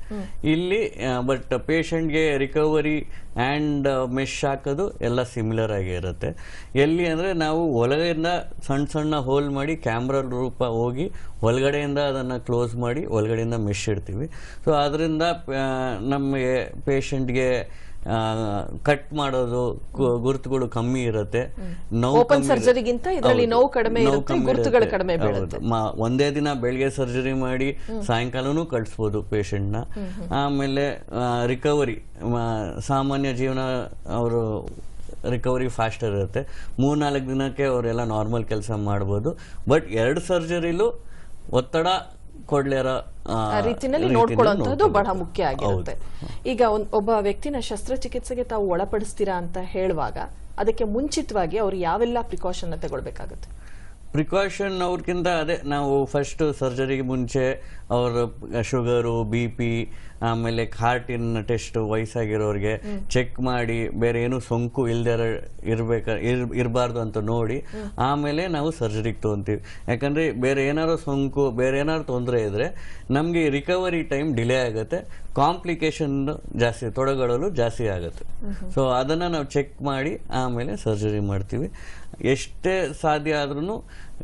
ಇಲ್ಲಿ ಬಟ್ ಪೇಷಂಟ್ಗೆ ರಿಕವರಿ ಆ್ಯಂಡ್ ಮೆಶ್ ಹಾಕೋದು ಎಲ್ಲ ಸಿಮಿಲರ್ ಆಗಿ ಇರುತ್ತೆ. ಎಲ್ಲಿ ಅಂದರೆ ನಾವು ಒಳಗಡೆಯಿಂದ ಸಣ್ಣ ಸಣ್ಣ ಹೋಲ್ ಮಾಡಿ ಕ್ಯಾಮ್ರಾ ರೂಪ ಹೋಗಿ ಒಳಗಡೆಯಿಂದ ಅದನ್ನು ಕ್ಲೋಸ್ ಮಾಡಿ ಒಳಗಡೆಯಿಂದ ಮೆಶ್ ಇಡ್ತೀವಿ. ಸೊ ಅದರಿಂದ ನಮಗೆ ಪೇಷಂಟ್ಗೆ ಕಟ್ ಮಾಡೋದು ಗುರುತುಗಳು ಕಮ್ಮಿ ಇರುತ್ತೆ ನೋವು ಸರ್ಜರಿಗಿಂತ. ಇದರಲ್ಲಿ. ನೋವು ಕಡಿಮೆ ಗುರುತುಗಳು ಕಡಿಮೆ ಒಂದೇ ದಿನ ಬೆಳಿಗ್ಗೆ ಸರ್ಜರಿ ಮಾಡಿ ಸಾಯಂಕಾಲನೂ ಕಳಿಸ್ಬೋದು ಪೇಷಂಟ್ನ ಆಮೇಲೆ ರಿಕವರಿ ಸಾಮಾನ್ಯ ಜೀವನ ಅವರು ರಿಕವರಿ ಫಾಸ್ಟರ್ ಇರುತ್ತೆ. ಮೂರ್ನಾಲ್ಕು ದಿನಕ್ಕೆ ಅವರೆಲ್ಲ ನಾರ್ಮಲ್ ಕೆಲಸ ಮಾಡ್ಬೋದು. ಬಟ್ ಎರಡು ಸರ್ಜರಿಲೂ ಒತ್ತಡ ಕೊಡ್ಲಿರೋ ರೀತಿನಲ್ಲಿ ರೀತಿನಲ್ಲಿ ನೋಡ್ಕೊಳ್ಳುವಂತದ್ದು ಬಹಳ ಮುಖ್ಯ ಆಗಿರುತ್ತೆ. ಈಗ ಒಂದ್- ಒಬ್ಬ ವ್ಯಕ್ತಿನ ಶಸ್ತ್ರಚಿಕಿತ್ಸೆಗೆ ತಾವು ಒಳಪಡಿಸ್ತೀರಾ ಅಂತ ಹೇಳುವಾಗ ಅದಕ್ಕೆ ಮುಂಚಿತವಾಗಿ ಅವರು ಯಾವೆಲ್ಲ ಪ್ರಿಕಾಷನ್ ತಗೊಳ್ಬೇಕಾಗುತ್ತೆ? ಪ್ರಿಕಾಷನ್ ಅವ್ರಿಗಿಂತ ಅದೇ ನಾವು ಫಸ್ಟ್ ಸರ್ಜರಿಗೆ ಮುಂಚೆ ಅವ್ರ ಶುಗರು ಬಿ ಪಿ ಆಮೇಲೆ ಹಾರ್ಟಿನ ಟೆಸ್ಟ್ ವಯಸ್ಸಾಗಿರೋರಿಗೆ ಚೆಕ್ ಮಾಡಿ ಬೇರೆ ಏನು ಸೋಂಕು ಇಲ್ದೇ ಇರ್ಬೇಕ ಇರ್ ಇರಬಾರ್ದು ಅಂತ ನೋಡಿ ಆಮೇಲೆ ನಾವು ಸರ್ಜರಿಗೆ ತೊಗೊಂತೀವಿ. ಯಾಕಂದ್ರೆ ಬೇರೆ ಏನಾದ್ರು ಸೋಂಕು ಬೇರೆ ಏನಾದ್ರು ತೊಂದರೆ ಇದ್ರೆ ನಮಗೆ ರಿಕವರಿ ಟೈಮ್ ಡಿಲೇ ಆಗುತ್ತೆ ಕಾಂಪ್ಲಿಕೇಶನ್ ಜಾಸ್ತಿ ತೊಡಗಳಲ್ಲೂ ಜಾಸ್ತಿ ಆಗುತ್ತೆ. ಸೊ ಅದನ್ನ ನಾವು ಚೆಕ್ ಮಾಡಿ ಆಮೇಲೆ ಸರ್ಜರಿ ಮಾಡ್ತೀವಿ. ಎಷ್ಟೇ ಸಾಧ್ಯ ಆದ್ರೂ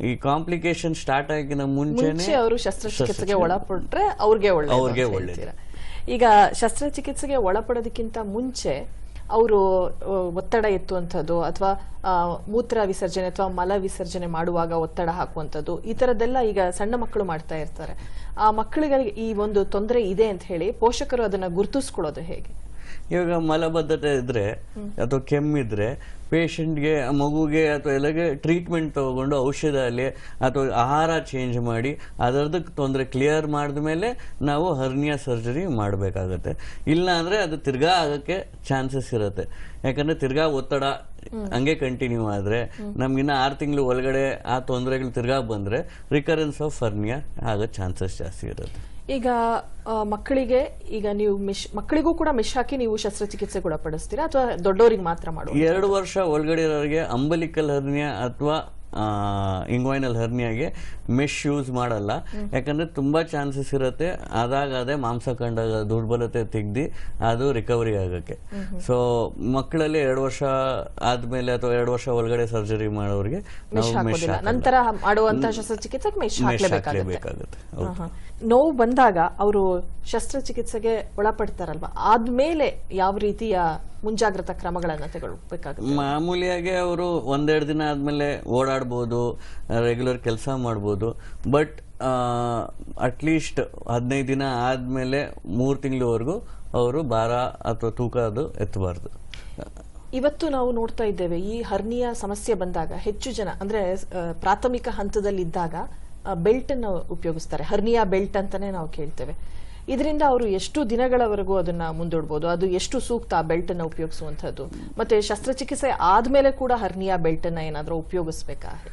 ಈ ಕಾಂಪ್ಲಿಕೇಶನ್ ಸ್ಟಾರ್ಟ್ ಆಗಿನ ಮುಂಚೆನೆ ಮುಂಚೆ ಅವರು ಶಸ್ತ್ರಚಿಕಿತ್ಸೆಗೆ ಒಳಪಟ್ರೆ ಅವ್ರಿಗೆ ಒಳ್ಳೆ ಅವ್ರಿಗೆ ಒಳ್ಳೇದು. ಈಗ ಶಸ್ತ್ರಚಿಕಿತ್ಸೆಗೆ ಒಳಪಡೋದಕ್ಕಿಂತ ಮುಂಚೆ ಅವರು ಒತ್ತಡ ಎತ್ತುವಂಥದ್ದು ಅಥವಾ ಮೂತ್ರ ವಿಸರ್ಜನೆ ಅಥವಾ ಮಲ ವಿಸರ್ಜನೆ ಮಾಡುವಾಗ ಒತ್ತಡ ಹಾಕುವಂಥದ್ದು ಈ ಥರದ್ದೆಲ್ಲ ಈಗ ಸಣ್ಣ ಮಕ್ಕಳು ಮಾಡ್ತಾ ಇರ್ತಾರೆ. ಆ ಮಕ್ಕಳಿಗೆ ಈ ಒಂದು ತೊಂದರೆ ಇದೆ ಅಂತ ಹೇಳಿ ಪೋಷಕರು ಅದನ್ನು ಗುರುತಿಸ್ಕೊಳ್ಳೋದು ಹೇಗೆ? ಇವಾಗ ಮಲಬದ್ಧತೆ ಇದ್ರೆ ಅಥವಾ ಕೆಮ್ಮಿದ್ರೆ ಪೇಷಂಟ್ಗೆ, ಮಗುಗೆ ಅಥವಾ ಎಲ್ಲಗೆ ಟ್ರೀಟ್ಮೆಂಟ್ ತಗೊಂಡು ಔಷಧ ಅಲ್ಲಿ ಅಥವಾ ಆಹಾರ ಚೇಂಜ್ ಮಾಡಿ ಅದರದ್ದು ತೊಂದರೆ ಕ್ಲಿಯರ್ ಮಾಡಿದ ಮೇಲೆ ನಾವು ಹರ್ನಿಯಾ ಸರ್ಜರಿ ಮಾಡಬೇಕಾಗತ್ತೆ. ಇಲ್ಲ ಅಂದರೆ ಅದು ತಿರ್ಗಾ ಆಗೋಕ್ಕೆ ಚಾನ್ಸಸ್ ಇರುತ್ತೆ. ಯಾಕಂದ್ರೆ ತಿರ್ಗಾ ಒತ್ತಡ ಹಂಗೆ ಕಂಟಿನ್ಯೂ ಆದರೆ ನಮ್ಗಿನ್ನ ಆರು ತಿಂಗಳು ಒಳಗಡೆ ಆ ತೊಂದರೆಗಳು ತಿರ್ಗಾ ಬಂದರೆ ರಿಕರೆನ್ಸ್ ಆಫ್ ಹರ್ನಿಯಾ ಆಗೋ ಚಾನ್ಸಸ್ ಜಾಸ್ತಿ ಇರುತ್ತೆ. ಈಗ ಮಕ್ಕಳಿಗೆ ಈಗ ನೀವು ಮಿಶ್ ಮಕ್ಕಳಿಗೂ ಕೂಡ ಮಿಶ್ ಹಾಕಿ ನೀವು ಶಸ್ತ್ರಚಿಕಿತ್ಸೆ ಕೂಡ ಪಡಿಸ್ತೀರಾ ಅಥವಾ ದೊಡ್ಡವರಿಗೆ ಮಾತ್ರ ಮಾಡುವ ಎರಡು ವರ್ಷ ಒಳಗಡೆ ಇರೋರಿಗೆ ಅಂಬಲಿಕಲ್ ಹರ್ನಿಯಾ ಅಥವಾ ಇಂಗ್ವೈನಲ್ ಹರ್ನಿಯಾಗೆ ಮಿಶ್ ಯೂಸ್ ಮಾಡಲ್ಲ. ಯಾಕಂದ್ರೆ ತುಂಬಾ ಚಾನ್ಸಸ್ ಇರುತ್ತೆ. ಅದಾಗದೇ ಮಾಂಸಖಂಡ ದುರ್ಬಲತೆ ತೆಗ್ದು ಅದು ರಿಕವರಿ ಆಗಕ್ಕೆ. ಸೊ ಮಕ್ಕಳಲ್ಲಿ ಎರಡು ವರ್ಷ ಆದ್ಮೇಲೆ ಅಥವಾ ಎರಡು ವರ್ಷ ಒಳಗಡೆ ಸರ್ಜರಿ ಮಾಡೋರಿಗೆ ನಾವು ಮೆಶ್ ನಂತರ ಮಾಡುವಂತಹ ಶಸ್ತ್ರಚಿಕಿತ್ಸೆಗೆ ಮಿಶ್ ಹಾಕಲೇಬೇಕಾಗುತ್ತೆ. ನೋವು ಬಂದಾಗ ಅವರು ಶಸ್ತ್ರಚಿಕಿತ್ಸೆಗೆ ಒಳಪಡ್ತಾರಲ್ವ? ಆದ್ಮೇಲೆ ಯಾವ ರೀತಿಯ ಮುಂಜಾಗ್ರತಾ ಕ್ರಮಗಳನ್ನು ತಗೊಳ್ಬೇಕಾಗುತ್ತೆ ಮಾಮೂಲಿಯಾಗಿ ಅವರು ಒಂದೆರಡು ದಿನ ಆದಮೇಲೆ ಓಡಾಡ್ಬೋದು ರೆಗ್ಯುಲರ್ ಕೆಲಸ ಮಾಡ್ಬೋದು ಬಟ್ ಅಟ್ಲೀಸ್ಟ್ ಹದಿನೈದು ದಿನ ಆದಮೇಲೆ ಮೂರು ತಿಂಗಳವರೆಗೂ ಅವರು ಭಾರ ಅಥವಾ ತೂಕ ಅದು ಎತ್ತಬಾರ್ದು. ಇವತ್ತು ನಾವು ನೋಡ್ತಾ ಇದ್ದೇವೆ ಈ ಹರ್ನಿಯ ಸಮಸ್ಯೆ ಬಂದಾಗ ಹೆಚ್ಚು ಜನ ಅಂದ್ರೆ ಪ್ರಾಥಮಿಕ ಹಂತದಲ್ಲಿದ್ದಾಗ ಬೆಲ್ಟ್ ಅನ್ನು ಉಪಯೋಗಿಸ್ತಾರೆ. ಹರ್ನಿಯಾ ಬೆಲ್ಟ್ ಅಂತಾನೆ ನಾವು ಕೇಳ್ತೇವೆ. ಇದರಿಂದ ಅವರು ಎಷ್ಟು ದಿನಗಳವರೆಗೂ ಅದನ್ನ ಮುಂದೂಡ್ಬೋದು? ಅದು ಎಷ್ಟು ಸೂಕ್ತ ಆ ಬೆಲ್ಟ್ ಅನ್ನ ಉಪಯೋಗಿಸುವಂತದ್ದು ಮತ್ತೆ ಶಸ್ತ್ರಚಿಕಿತ್ಸೆ ಆದ್ಮೇಲೆ ಕೂಡ ಹರ್ನಿಯಾ ಬೆಲ್ಟ್ ಅನ್ನ ಏನಾದರೂ ಉಪಯೋಗಿಸ್ಬೇಕಾ?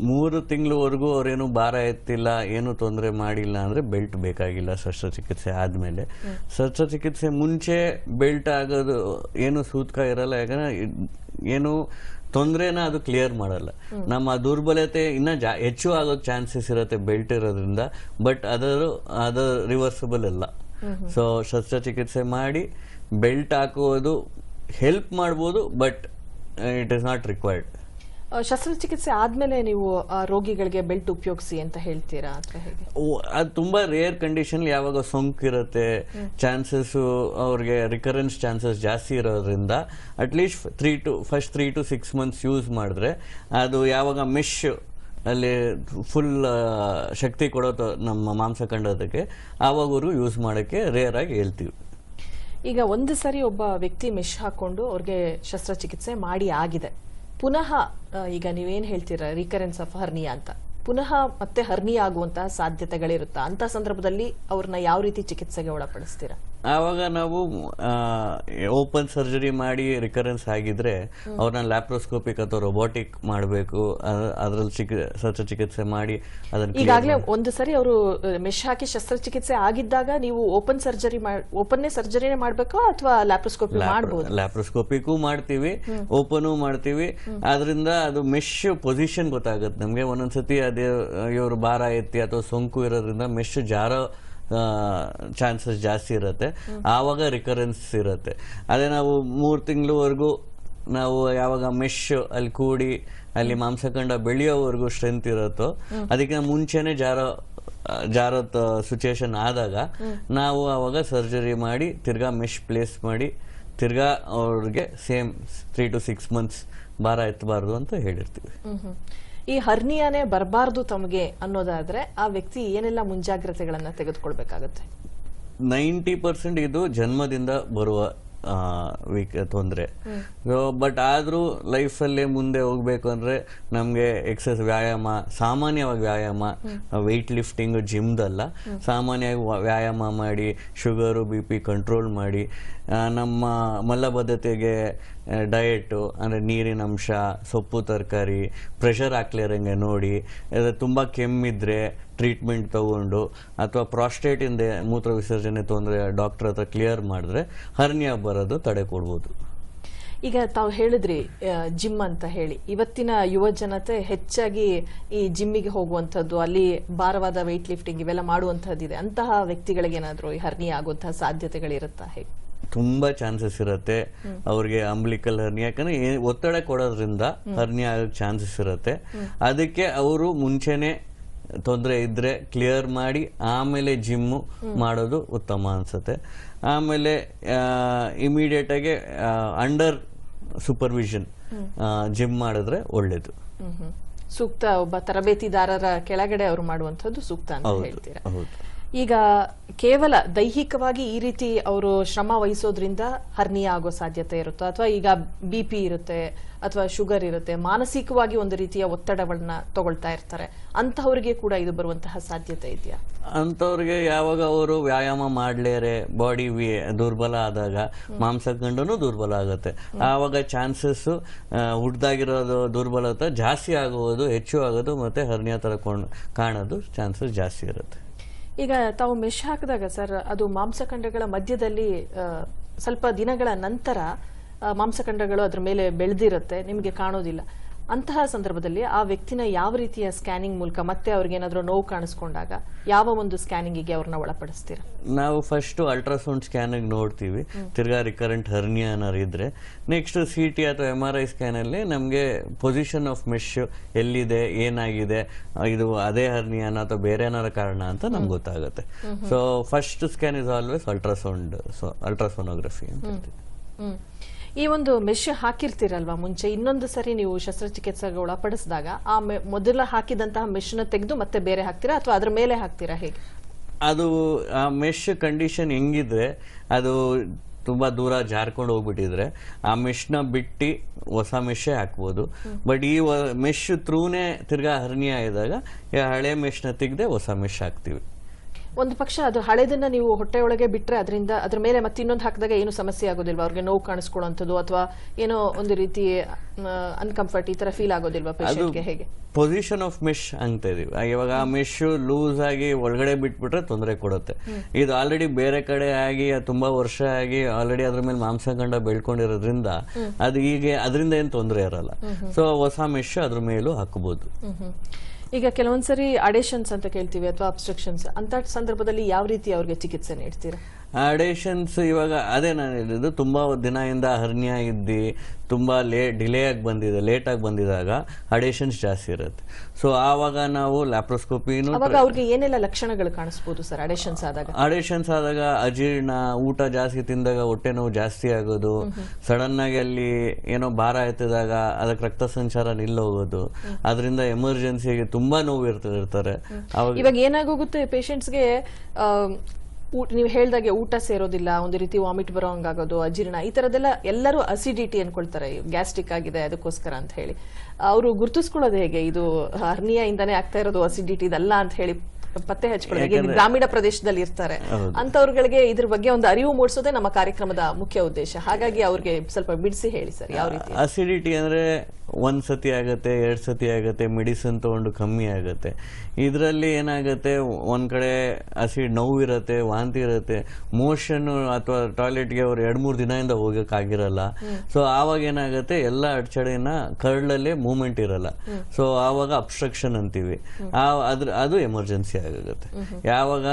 ಮೂರು ತಿಂಗಳವರೆಗೂ ಅವರೇನು ಭಾರ ಎತ್ತಿಲ್ಲ ಏನು ತೊಂದರೆ ಮಾಡಿಲ್ಲ ಅಂದ್ರೆ ಬೆಲ್ಟ್ ಬೇಕಾಗಿಲ್ಲ ಶಸ್ತ್ರಚಿಕಿತ್ಸೆ ಆದಮೇಲೆ. ಶಸ್ತ್ರಚಿಕಿತ್ಸೆ ಮುಂಚೆ ಬೆಲ್ಟ್ ಆಗೋದು ಏನು ಸೂತ್ಕ ಇರಲ್ಲ. ಯಾಕಂದರೆ ಏನು ತೊಂದರೆನ ಅದು ಕ್ಲಿಯರ್ ಮಾಡಲ್ಲ. ನಮ್ಮ ದುರ್ಬಲತೆ ಇನ್ನ ಜಾ ಹೆಚ್ಚು ಆಗೋ ಚಾನ್ಸಸ್ ಇರುತ್ತೆ ಬೆಲ್ಟ್ ಇರೋದ್ರಿಂದ ಬಟ್ ಅದರ ಅದು ರಿವರ್ಸಬಲ್ ಅಲ್ಲ. ಸೊ ಶಸ್ತ್ರಚಿಕಿತ್ಸೆ ಮಾಡಿ ಬೆಲ್ಟ್ ಹಾಕುವುದು ಹೆಲ್ಪ್ ಮಾಡ್ಬೋದು but it is not required ಶಸ್ತ್ರಚಿಕಿತ್ಸೆ ಆದ್ಮೇಲೆ ನೀವು ಆ ರೋಗಿಗಳಿಗೆ ಬೆಲ್ಟ್ ಉಪಯೋಗಿಸಿ ಅಂತ ಹೇಳ್ತೀರಾ ಅದು ತುಂಬಾ ರೇರ್ ಕಂಡೀಷನ್ ಯಾವಾಗ ಸೋಂಕು ಇರುತ್ತೆ ಚಾನ್ಸಸ್ ಅವ್ರಿಗೆ ರಿಕರೆನ್ಸ್ ಚಾನ್ಸಸ್ ಜಾಸ್ತಿ ಇರೋದ್ರಿಂದ at least three to first three to six months use ಮಾಡಿದ್ರೆ ಅದು ಯಾವಾಗ ಮಿಶ್ ಅಲ್ಲಿ ಫುಲ್ ಶಕ್ತಿ ಕೊಡೋದು ನಮ್ಮ ಮಾಂಸ ಕಂಡೋದಕ್ಕೆ ಆವಾಗವರು ಯೂಸ್ ಮಾಡೋಕ್ಕೆ ರೇರ್ ಆಗಿ ಹೇಳ್ತೀವಿ. ಈಗ ಒಂದು ಸರಿ ಒಬ್ಬ ವ್ಯಕ್ತಿ ಮೆಶ್ ಹಾಕೊಂಡು ಅವ್ರಿಗೆ ಶಸ್ತ್ರಚಿಕಿತ್ಸೆ ಮಾಡಿ ಆಗಿದೆ. ಪುನಃ ಈಗ ನೀವೇನ್ ಹೇಳ್ತೀರಾ ರಿಕರೆನ್ಸ್ ಆಫ್ ಹರ್ನಿಯಾ ಅಂತ? ಪುನಃ ಮತ್ತೆ ಹರ್ನಿಯಾ ಆಗುವಂತಹ ಸಾಧ್ಯತೆಗಳಿರುತ್ತಾ? ಅಂತ ಸಂದರ್ಭದಲ್ಲಿ ಅವ್ರನ್ನ ಯಾವ ರೀತಿ ಚಿಕಿತ್ಸೆಗೆ ಒಳಪಡಿಸ್ತೀರಾ? ಆವಾಗ ನಾವು ಓಪನ್ ಸರ್ಜರಿ ಮಾಡಿ ರಿಕರೆನ್ಸ್ ಆಗಿದ್ರೆ ಅವ್ರನ್ನ ಲ್ಯಾಪ್ರೋಸ್ಕೋಪಿಕ್ ಅಥವಾ ರೊಬೋಟಿಕ್ ಮಾಡಬೇಕು. ಅದ್ರಲ್ಲಿ ಚಿಕ್ ಶಸ್ತ್ರಚಿಕಿತ್ಸೆ ಮಾಡಿ ಅದನ್ನ ಈಗಾಗಲೇ ಒಂದು ಸರಿ ಅವರು ಮೆಶ್ ಹಾಕಿ ಶಸ್ತ್ರಚಿಕಿತ್ಸೆ ಆಗಿದ್ದಾಗ ನೀವು ಓಪನ್ ಸರ್ಜರಿ ಓಪನ್ನೇ ಸರ್ಜರಿನೇ ಮಾಡಬೇಕು ಅಥವಾ ಲ್ಯಾಪ್ರೋಸ್ಕೋಪಿ ಮಾಡಬಹುದು ಲ್ಯಾಪ್ರೋಸ್ಕೋಪಿಗೂ ಮಾಡ್ತೀವಿ ಓಪನ್ ಮಾಡ್ತೀವಿ. ಆದ್ರಿಂದ ಅದು ಮೆಶ್ ಪೊಸಿಷನ್ ಗೊತ್ತಾಗುತ್ತೆ ನಮಗೆ. ಒಂದೊಂದ್ಸತಿ ಅದೇ ಇವರು ಭಾರ ಎತ್ತಿ ಅಥವಾ ಸೋಂಕು ಇರೋದ್ರಿಂದ ಮೆಶ್ ಜಾರೋ ಚಾನ್ಸಸ್ ಜಾಸ್ತಿ ಇರುತ್ತೆ. ಆವಾಗ ರಿಕರೆನ್ಸ್ ಇರುತ್ತೆ. ಅದೇ ನಾವು ಮೂರು ತಿಂಗಳವರೆಗೂ ನಾವು ಯಾವಾಗ ಮೆಶ್ ಅಲ್ಲಿ ಕೂಡಿ ಅಲ್ಲಿ ಮಾಂಸಖಂಡ ಬೆಳೆಯೋವರೆಗೂ ಸ್ಟ್ರೆಂತ್ ಇರುತ್ತೋ, ಅದಕ್ಕೆ ಮುಂಚೆನೆ ಜಾರೋ, ಜಾರತ್ ಸಿಚುಯೇಷನ್ ಆದಾಗ ನಾವು ಆವಾಗ ಸರ್ಜರಿ ಮಾಡಿ, ತಿರ್ಗಾ ಮೆಶ್ ಪ್ಲೇಸ್ ಮಾಡಿ, ತಿರ್ಗಾ ಅವ್ರಿಗೆ same three to six months ಭಾರ ಎತ್ತಬಾರ್ದು ಅಂತ ಹೇಳಿರ್ತೀವಿ. ಈ ಹರ್ನಿಯಾನೇ ಬರಬಾರ್ದು ತಮಗೆ ಅನ್ನೋದಾದ್ರೆ ಆ ವ್ಯಕ್ತಿ ಏನೆಲ್ಲ ಮುಂಜಾಗ್ರತೆಗಳನ್ನ ತೆಗೆದುಕೊಳ್ಬೇಕಾಗತ್ತೆ? ನೈಂಟಿ ಪರ್ಸೆಂಟ್ ಇದು ಜನ್ಮದಿಂದ ಬರುವ ತೊಂದರೆ. ಬಟ್ ಆದರೂ ಲೈಫಲ್ಲೇ ಮುಂದೆ ಹೋಗ್ಬೇಕು ಅಂದರೆ ನಮಗೆ ಎಕ್ಸಸ್ ವ್ಯಾಯಾಮ ಸಾಮಾನ್ಯವಾಗಿ ವ್ಯಾಯಾಮ ವೆಯ್ಟ್ ಲಿಫ್ಟಿಂಗ್ ಜಿಮ್ದಲ್ಲ ಸಾಮಾನ್ಯವಾಗಿ ವ್ಯಾಯಾಮ ಮಾಡಿ ಶುಗರು ಬಿ ಪಿ ಕಂಟ್ರೋಲ್ ಮಾಡಿ ನಮ್ಮ ಮಲಬದ್ಧತೆಗೆ ಡಯೆಟು ಅಂದರೆ ನೀರಿನ ಅಂಶ, ಸೊಪ್ಪು, ತರಕಾರಿ ಪ್ರೆಷರ್ ಹಾಕ್ಲಿರಂಗೆ ನೋಡಿ ತುಂಬ ಕೆಮ್ಮಿದ್ರೆ ಟ್ರೀಟ್ಮೆಂಟ್ ತಗೊಂಡು, ಅಥವಾ ಪ್ರಾಸ್ಟೇಟಿಂದ ಮೂತ್ರ ವಿಸರ್ಜನೆ ತೊಂದರೆ ಡಾಕ್ಟರ್ ಹತ್ರ ಕ್ಲಿಯರ್ ಮಾಡಿದ್ರೆ ಹರ್ನಿಯಾ ಬರೋದು ತಡೆ ಕೊಡ್ಬೋದು. ಈಗ ತಾವು ಹೇಳಿದ್ರಿ ಜಿಮ್ ಅಂತ ಹೇಳಿ. ಇವತ್ತಿನ ಯುವ ಜನತೆ ಹೆಚ್ಚಾಗಿ ಈ ಜಿಮ್ಮಿಗೆ ಹೋಗುವಂಥದ್ದು, ಅಲ್ಲಿ ಭಾರವಾದ ವೆಯ್ಟ್ ಲಿಫ್ಟಿಂಗ್ ಇವೆಲ್ಲ ಮಾಡುವಂತಹದ್ದಿದೆ ಅಂತಹ ವ್ಯಕ್ತಿಗಳಿಗೆ ಏನಾದರೂ ಈ ಹರ್ನಿ ಆಗುವಂತಹ ಸಾಧ್ಯತೆಗಳಿರುತ್ತಾ ಹೇಗೆ ತುಂಬಾ ಚಾನ್ಸಸ್ ಇರುತ್ತೆ. ಅವ್ರಿಗೆ ಅಂಬ್ಲಿಕಲ್ ಹರ್ನಿ ಯಾಕಂದ್ರೆ ಒತ್ತಡ ಕೊಡೋದ್ರಿಂದ ಹರ್ನಿ ಆಗೋ ಚಾನ್ಸಸ್ ಇರುತ್ತೆ. ಅದಕ್ಕೆ ಅವರು ಮುಂಚೆನೆ ತೊಂದರೆ ಇದ್ರೆ ಕ್ಲಿಯರ್ ಮಾಡಿ ಆಮೇಲೆ ಜಿಮ್ಮು ಮಾಡೋದು ಉತ್ತಮ ಅನ್ಸುತ್ತೆ. ಆಮೇಲೆ ಇಮಿಡಿಯೇಟ್ ಆಗಿ ಅಂಡರ್ ಸೂಪರ್ವಿಷನ್ ಜಿಮ್ ಮಾಡಿದ್ರೆ ಒಳ್ಳೇದು. ಸೂಕ್ತ ಒಬ್ಬ ತರಬೇತಿದಾರರ ಕೆಳಗಡೆ ಅವರು ಮಾಡುವಂತದ್ದು ಸೂಕ್ತ ಅಂತ ಹೇಳ್ತೀರಾ? ಹೌದು. ಈಗ ಕೇವಲ ದೈಹಿಕವಾಗಿ ಈ ರೀತಿ ಅವರು ಶ್ರಮ ವಹಿಸೋದ್ರಿಂದ ಹರ್ನಿಯಾ ಆಗೋ ಸಾಧ್ಯತೆ ಇರುತ್ತೋ. ಅಥವಾ ಈಗ ಬಿ ಪಿ ಇರುತ್ತೆ ಅಥವಾ ಶುಗರ್ ಇರುತ್ತೆ ಮಾನಸಿಕವಾಗಿ ಒಂದು ರೀತಿಯ ಒತ್ತಡವನ್ನ ತಗೊಳ್ತಾ ಇರ್ತಾರೆ. ಅಂತವರಿಗೆ ಕೂಡ ಇದು ಬರುವಂತಹ ಸಾಧ್ಯತೆ ಇದೆಯಾ? ಅಂಥವ್ರಿಗೆ ಯಾವಾಗ ಅವರು ವ್ಯಾಯಾಮ ಮಾಡಲೇರೆ ಬಾಡಿ ದುರ್ಬಲ ಆದಾಗ ಮಾಂಸಖಂಡನು ದುರ್ಬಲ ಆಗುತ್ತೆ. ಆವಾಗ ಚಾನ್ಸಸ್ ಹುಡ್ದಾಗಿರೋದು ದುರ್ಬಲತೆ ಜಾಸ್ತಿ ಆಗುವುದು ಹೆಚ್ಚು ಆಗೋದು ಮತ್ತೆ ಹರ್ನಿಯ ತರ ಕಾಣೋದು ಚಾನ್ಸಸ್ ಜಾಸ್ತಿ ಇರುತ್ತೆ. ಈಗ ತಾವು ಮೆಶ್ ಹಾಕಿದಾಗ ಸರ್, ಅದು ಮಾಂಸಖಂಡಗಳ ಮಧ್ಯದಲ್ಲಿ ಸ್ವಲ್ಪ ದಿನಗಳ ನಂತರ ಮಾಂಸಖಂಡಗಳು ಅದ್ರ ಮೇಲೆ ಬೆಳೆದಿರುತ್ತೆ. ನಿಮಗೆ ಕಾಣೋದಿಲ್ಲ. ಅಂತಹ ಸಂದರ್ಭದಲ್ಲಿ ಆ ವ್ಯಕ್ತಿನ ಯಾವ ರೀತಿಯ ಸ್ಕ್ಯಾನಿಂಗ್ ಮೂಲಕ ಮತ್ತೆ ಅವ್ರಿಗೆ ಏನಾದರೂ ನೋವು ಕಾಣಿಸ್ಕೊಂಡಾಗ ಯಾವ ಒಂದು ಸ್ಕ್ಯಾನಿಂಗಿಗೆ ಅವ್ರನ್ನ ಒಳಪಡಿಸ್ತೀರಾ? ನಾವು ಫಸ್ಟ್ ಅಲ್ಟ್ರಾಸೌಂಡ್ ಸ್ಕ್ಯಾನಿಂಗ್ ನೋಡ್ತೀವಿ. ತಿರ್ಗಾ ರಿಕರೆಂಟ್ ಹರ್ನಿಯಾ ಏನಾರು ಇದ್ರೆ. ನೆಕ್ಸ್ಟ್ ಸಿ ಟಿ ಅಥವಾ ಎಂ ಆರ್ ಐ ಸ್ಕ್ಯಾನಲ್ಲಿ ನಮಗೆ ಪೊಸಿಷನ್ ಆಫ್ ಮೆಶ್ ಎಲ್ಲಿದೆ ಏನಾಗಿದೆ ಇದು ಅದೇ ಹರ್ನಿಯಾನ ಅಥವಾ ಬೇರೆ ಏನಾರ ಕಾರಣ ಅಂತ ನಮ್ಗೆ ಗೊತ್ತಾಗುತ್ತೆ. So first scan is always ultrasound so ultrasonography ಅಂತ ಹೇಳ್ತೀವಿ. ಈ ಒಂದು ಮೆಶ್ ಹಾಕಿರ್ತೀರಲ್ವಾ ಮುಂಚೆ? ಇನ್ನೊಂದು ಸರಿ ನೀವು ಶಸ್ತ್ರಚಿಕಿತ್ಸೆಗೆ ಒಳಪಡಿಸಿದಾಗ ಆ ಮೊದಲ ಹಾಕಿದಂತಹ ಮೆಶ್ನ ತೆಗೆದು ಮತ್ತೆ ಬೇರೆ ಹಾಕ್ತೀರಾ? ಅಥವಾ ಅದ್ರ ಮೇಲೆ ಹಾಕ್ತೀರಾ ಹೇಗೆ? ಅದು ಆ ಮೆಶ್ ಕಂಡೀಷನ್ ಹೆಂಗಿದ್ರೆ ಅದು ತುಂಬಾ ದೂರ ಜಾರ್ಕೊಂಡು ಹೋಗ್ಬಿಟ್ಟಿದ್ರೆ ಆ ಮೆಶ್ನ ಬಿಟ್ಟು ಹೊಸ ಮೆಶ್ಶೇ ಹಾಕ್ಬೋದು. ಬಟ್ ಈ ಮೆಶ್ ತ್ರೂನೇ ತಿರ್ಗಾ ಹರ್ನಿಯ ಇದ್ದಾಗ ಹಳೆ ಮೆಶ್ನ ತೆಗ್ದೆ ಹೊಸ ಮೆಶ್ ಹಾಕ್ತೀವಿ. ಒಂದು ಪಕ್ಷ ಅದು ಹಳೆದನ್ನ ನೀವು ಹೊಟ್ಟೆಯೊಳಗೆ ಬಿಟ್ಟರೆ ಅದರಿಂದ ಅದ್ರ ಮೇಲೆ ಮತ್ತೆ ಇನ್ನೊಂದು ಹಾಕಿದಾಗ ಏನು ಸಮಸ್ಯೆ ಆಗೋದಿಲ್ವಾ? ಅವ್ರಿಗೆ ನೋವು ಕಾಣಿಸ್ಕೊಳ್ಳೋಂಥದ್ದು ಅಥವಾ ಏನೋ ಒಂದು ರೀತಿ ಅನ್ಕಂಫರ್ಟ್ ಈ ತರ ಫೀಲ್ ಆಗೋದಿಲ್ವಾ ಪೇಷಂಟ್ಗೆ ಹೇಗೆ? ಪೊಸಿಷನ್ ಆಫ್ ಮಿಶ್ ಅಂತ ಇದೀವಿ ಇವಾಗ ಆ ಮಿಶ್ ಲೂಸ್ ಆಗಿ ಒಳಗಡೆ ಬಿಟ್ಬಿಟ್ರೆ ತೊಂದರೆ ಕೊಡುತ್ತೆ. ಇದು ಆಲ್ರೆಡಿ ಬೇರೆ ಕಡೆ ಆಗಿ ತುಂಬಾ ವರ್ಷ ಆಗಿ ಆಲ್ರೆಡಿ ಅದ್ರ ಮೇಲೆ ಮಾಂಸಖಂಡ ಬೆಳ್ಕೊಂಡಿರೋದ್ರಿಂದ ಅದು ಈಗ ಅದರಿಂದ ಏನು ತೊಂದರೆ ಇರಲ್ಲ. ಸೊ ಹೊಸ ಮಿಶ್ ಅದ್ರ ಮೇಲೂ ಹಾಕಬಹುದು. ಈಗ ಕೆಲವೊಂದ್ಸರಿ ಅಡೇಷನ್ಸ್ ಅಂತ ಕೇಳ್ತೀವಿ ಅಥವಾ ಅಬ್ಸ್ಟ್ರಕ್ಷನ್ಸ್ ಅಂತ ಸಂದರ್ಭದಲ್ಲಿ ಯಾವ ರೀತಿ ಅವ್ರಿಗೆ ಚಿಕಿತ್ಸೆ ನೀಡ್ತೀರಾ? ಅಡೇಷನ್ಸ್ ಇವಾಗ ಅದೇ ನಾನು ಹೇಳಿದ್ದು ತುಂಬಾ ದಿನದಿಂದ ಹರ್ನಿಯ ಇದ್ದು ತುಂಬಾ ಲೇ ಡಿಲೇ ಆಗಿ ಬಂದಿದೆ ಲೇಟ್ ಆಗಿ ಬಂದಿದಾಗ ಅಡೇಷನ್ಸ್ ಜಾಸ್ತಿ ಇರುತ್ತೆ. ಸೊ ಆವಾಗ ನಾವು ಲ್ಯಾಪ್ರೋಸ್ಕೋಪಿನೂ ಅವ್ರಿಗೆ ಏನೆಲ್ಲ ಲಕ್ಷಣಗಳು ಕಾಣಿಸ್ಬೋದು ಸರ್ ಅಡೇಷನ್ಸ್ ಆದಾಗ? ಅಡೇಷನ್ಸ್ ಆದಾಗ ಅಜೀರ್ಣ ಊಟ ಜಾಸ್ತಿ ತಿಂದಾಗ ಹೊಟ್ಟೆ ನೋವು ಜಾಸ್ತಿ ಆಗೋದು ಸಡನ್ ಆಗಿ ಅಲ್ಲಿ ಏನೋ ಭಾರ ಎತ್ತಿದಾಗ ಅದಕ್ಕೆ ರಕ್ತ ಸಂಚಾರ ನಿಲ್ಲೋಗೋದು ಅದರಿಂದ ಎಮರ್ಜೆನ್ಸಿಗೆ ತುಂಬಾ ನೋವು ಇರ್ತಿರ್ತಾರೆ ಇವಾಗ ಏನಾಗೋಗುತ್ತೆ ಪೇಷಂಟ್ಸ್ಗೆ ನೀವು ಹೇಳ್ದಾಗೆ ಊಟ ಸೇರೋದಿಲ್ಲ, ಒಂದು ರೀತಿ ವಾಮಿಟ್ ಬರೋ ಹಂಗಾಗೋದು, ಅಜೀರ್ಣ, ಈ ತರದೆಲ್ಲ ಎಲ್ಲರೂ ಅಸಿಡಿಟಿ ಅನ್ಕೊಳ್ತಾರೆ. ಗ್ಯಾಸ್ಟ್ರಿಕ್ ಆಗಿದೆ ಅದಕ್ಕೋಸ್ಕರ ಅಂತ ಹೇಳಿ. ಅವರು ಗುರುತಿಸ್ಕೊಳ್ಳೋದು ಹೇಗೆ? ಇದು ಹರ್ನಿಯಾ ಇಂದಾನೆ ಆಗ್ತಾ ಇರೋದು ಅಸಿಡಿಟಿ ಇದಲ್ಲ ಅಂತ ಹೇಳಿ ಪತ್ತೆ ಹಚ್ಕೊಳ್ಳೋದು. ಹೇಗೆ ಗ್ರಾಮೀಣ ಪ್ರದೇಶದಲ್ಲಿ ಇರ್ತಾರೆ. ಅಂತವ್ರಿಗೆ ಇದ್ರ ಬಗ್ಗೆ ಒಂದು ಅರಿವು ಮೂಡಿಸೋದೇ ನಮ್ಮ ಕಾರ್ಯಕ್ರಮದ ಮುಖ್ಯ ಉದ್ದೇಶ. ಹಾಗಾಗಿ ಅವ್ರಿಗೆ ಸ್ವಲ್ಪ ಬಿಡಿಸಿ ಹೇಳಿ ಸರ್ ಯಾವ ರೀತಿ? ಅಸಿಡಿಟಿ ಅಂದ್ರೆ ಒಂದ್ ಸತಿ ಆಗತ್ತೆ ಎರಡ್ ಸತಿ ಆಗತ್ತೆ ಮೆಡಿಸಿನ್ ತಗೊಂಡು ಕಮ್ಮಿ ಆಗತ್ತೆ. ಇದರಲ್ಲಿ ಏನಾಗುತ್ತೆ ಒಂದ್ ಕಡೆ ಅಸಿಡ್ ನೋವು ಇರತ್ತೆ ವಾಂತಿ ಇರತ್ತೆ. ಮೋಷನ್ ಅಥವಾ ಟಾಯ್ಲೆಟ್ಗೆ ಅವ್ರು ಎರಡ್ ಮೂರ್ ದಿನದಿಂದ ಹೋಗಕ್ ಆಗಿರಲ್ಲ. ಸೊ ಆವಾಗ ಏನಾಗುತ್ತೆ ಎಲ್ಲ ಅಡಚಣೆನ ಕರ್ಳಲ್ಲೇ ಮೂವ್ಮೆಂಟ್ ಇರಲ್ಲ. ಸೊ ಆವಾಗ ಅಬ್ಸ್ಟ್ರಕ್ಷನ್ ಅಂತೀವಿ. ಆ ಅದ್ರ ಅದು ಎಮರ್ಜೆನ್ಸಿ ಆಗುತ್ತೆ. ಯಾವಾಗ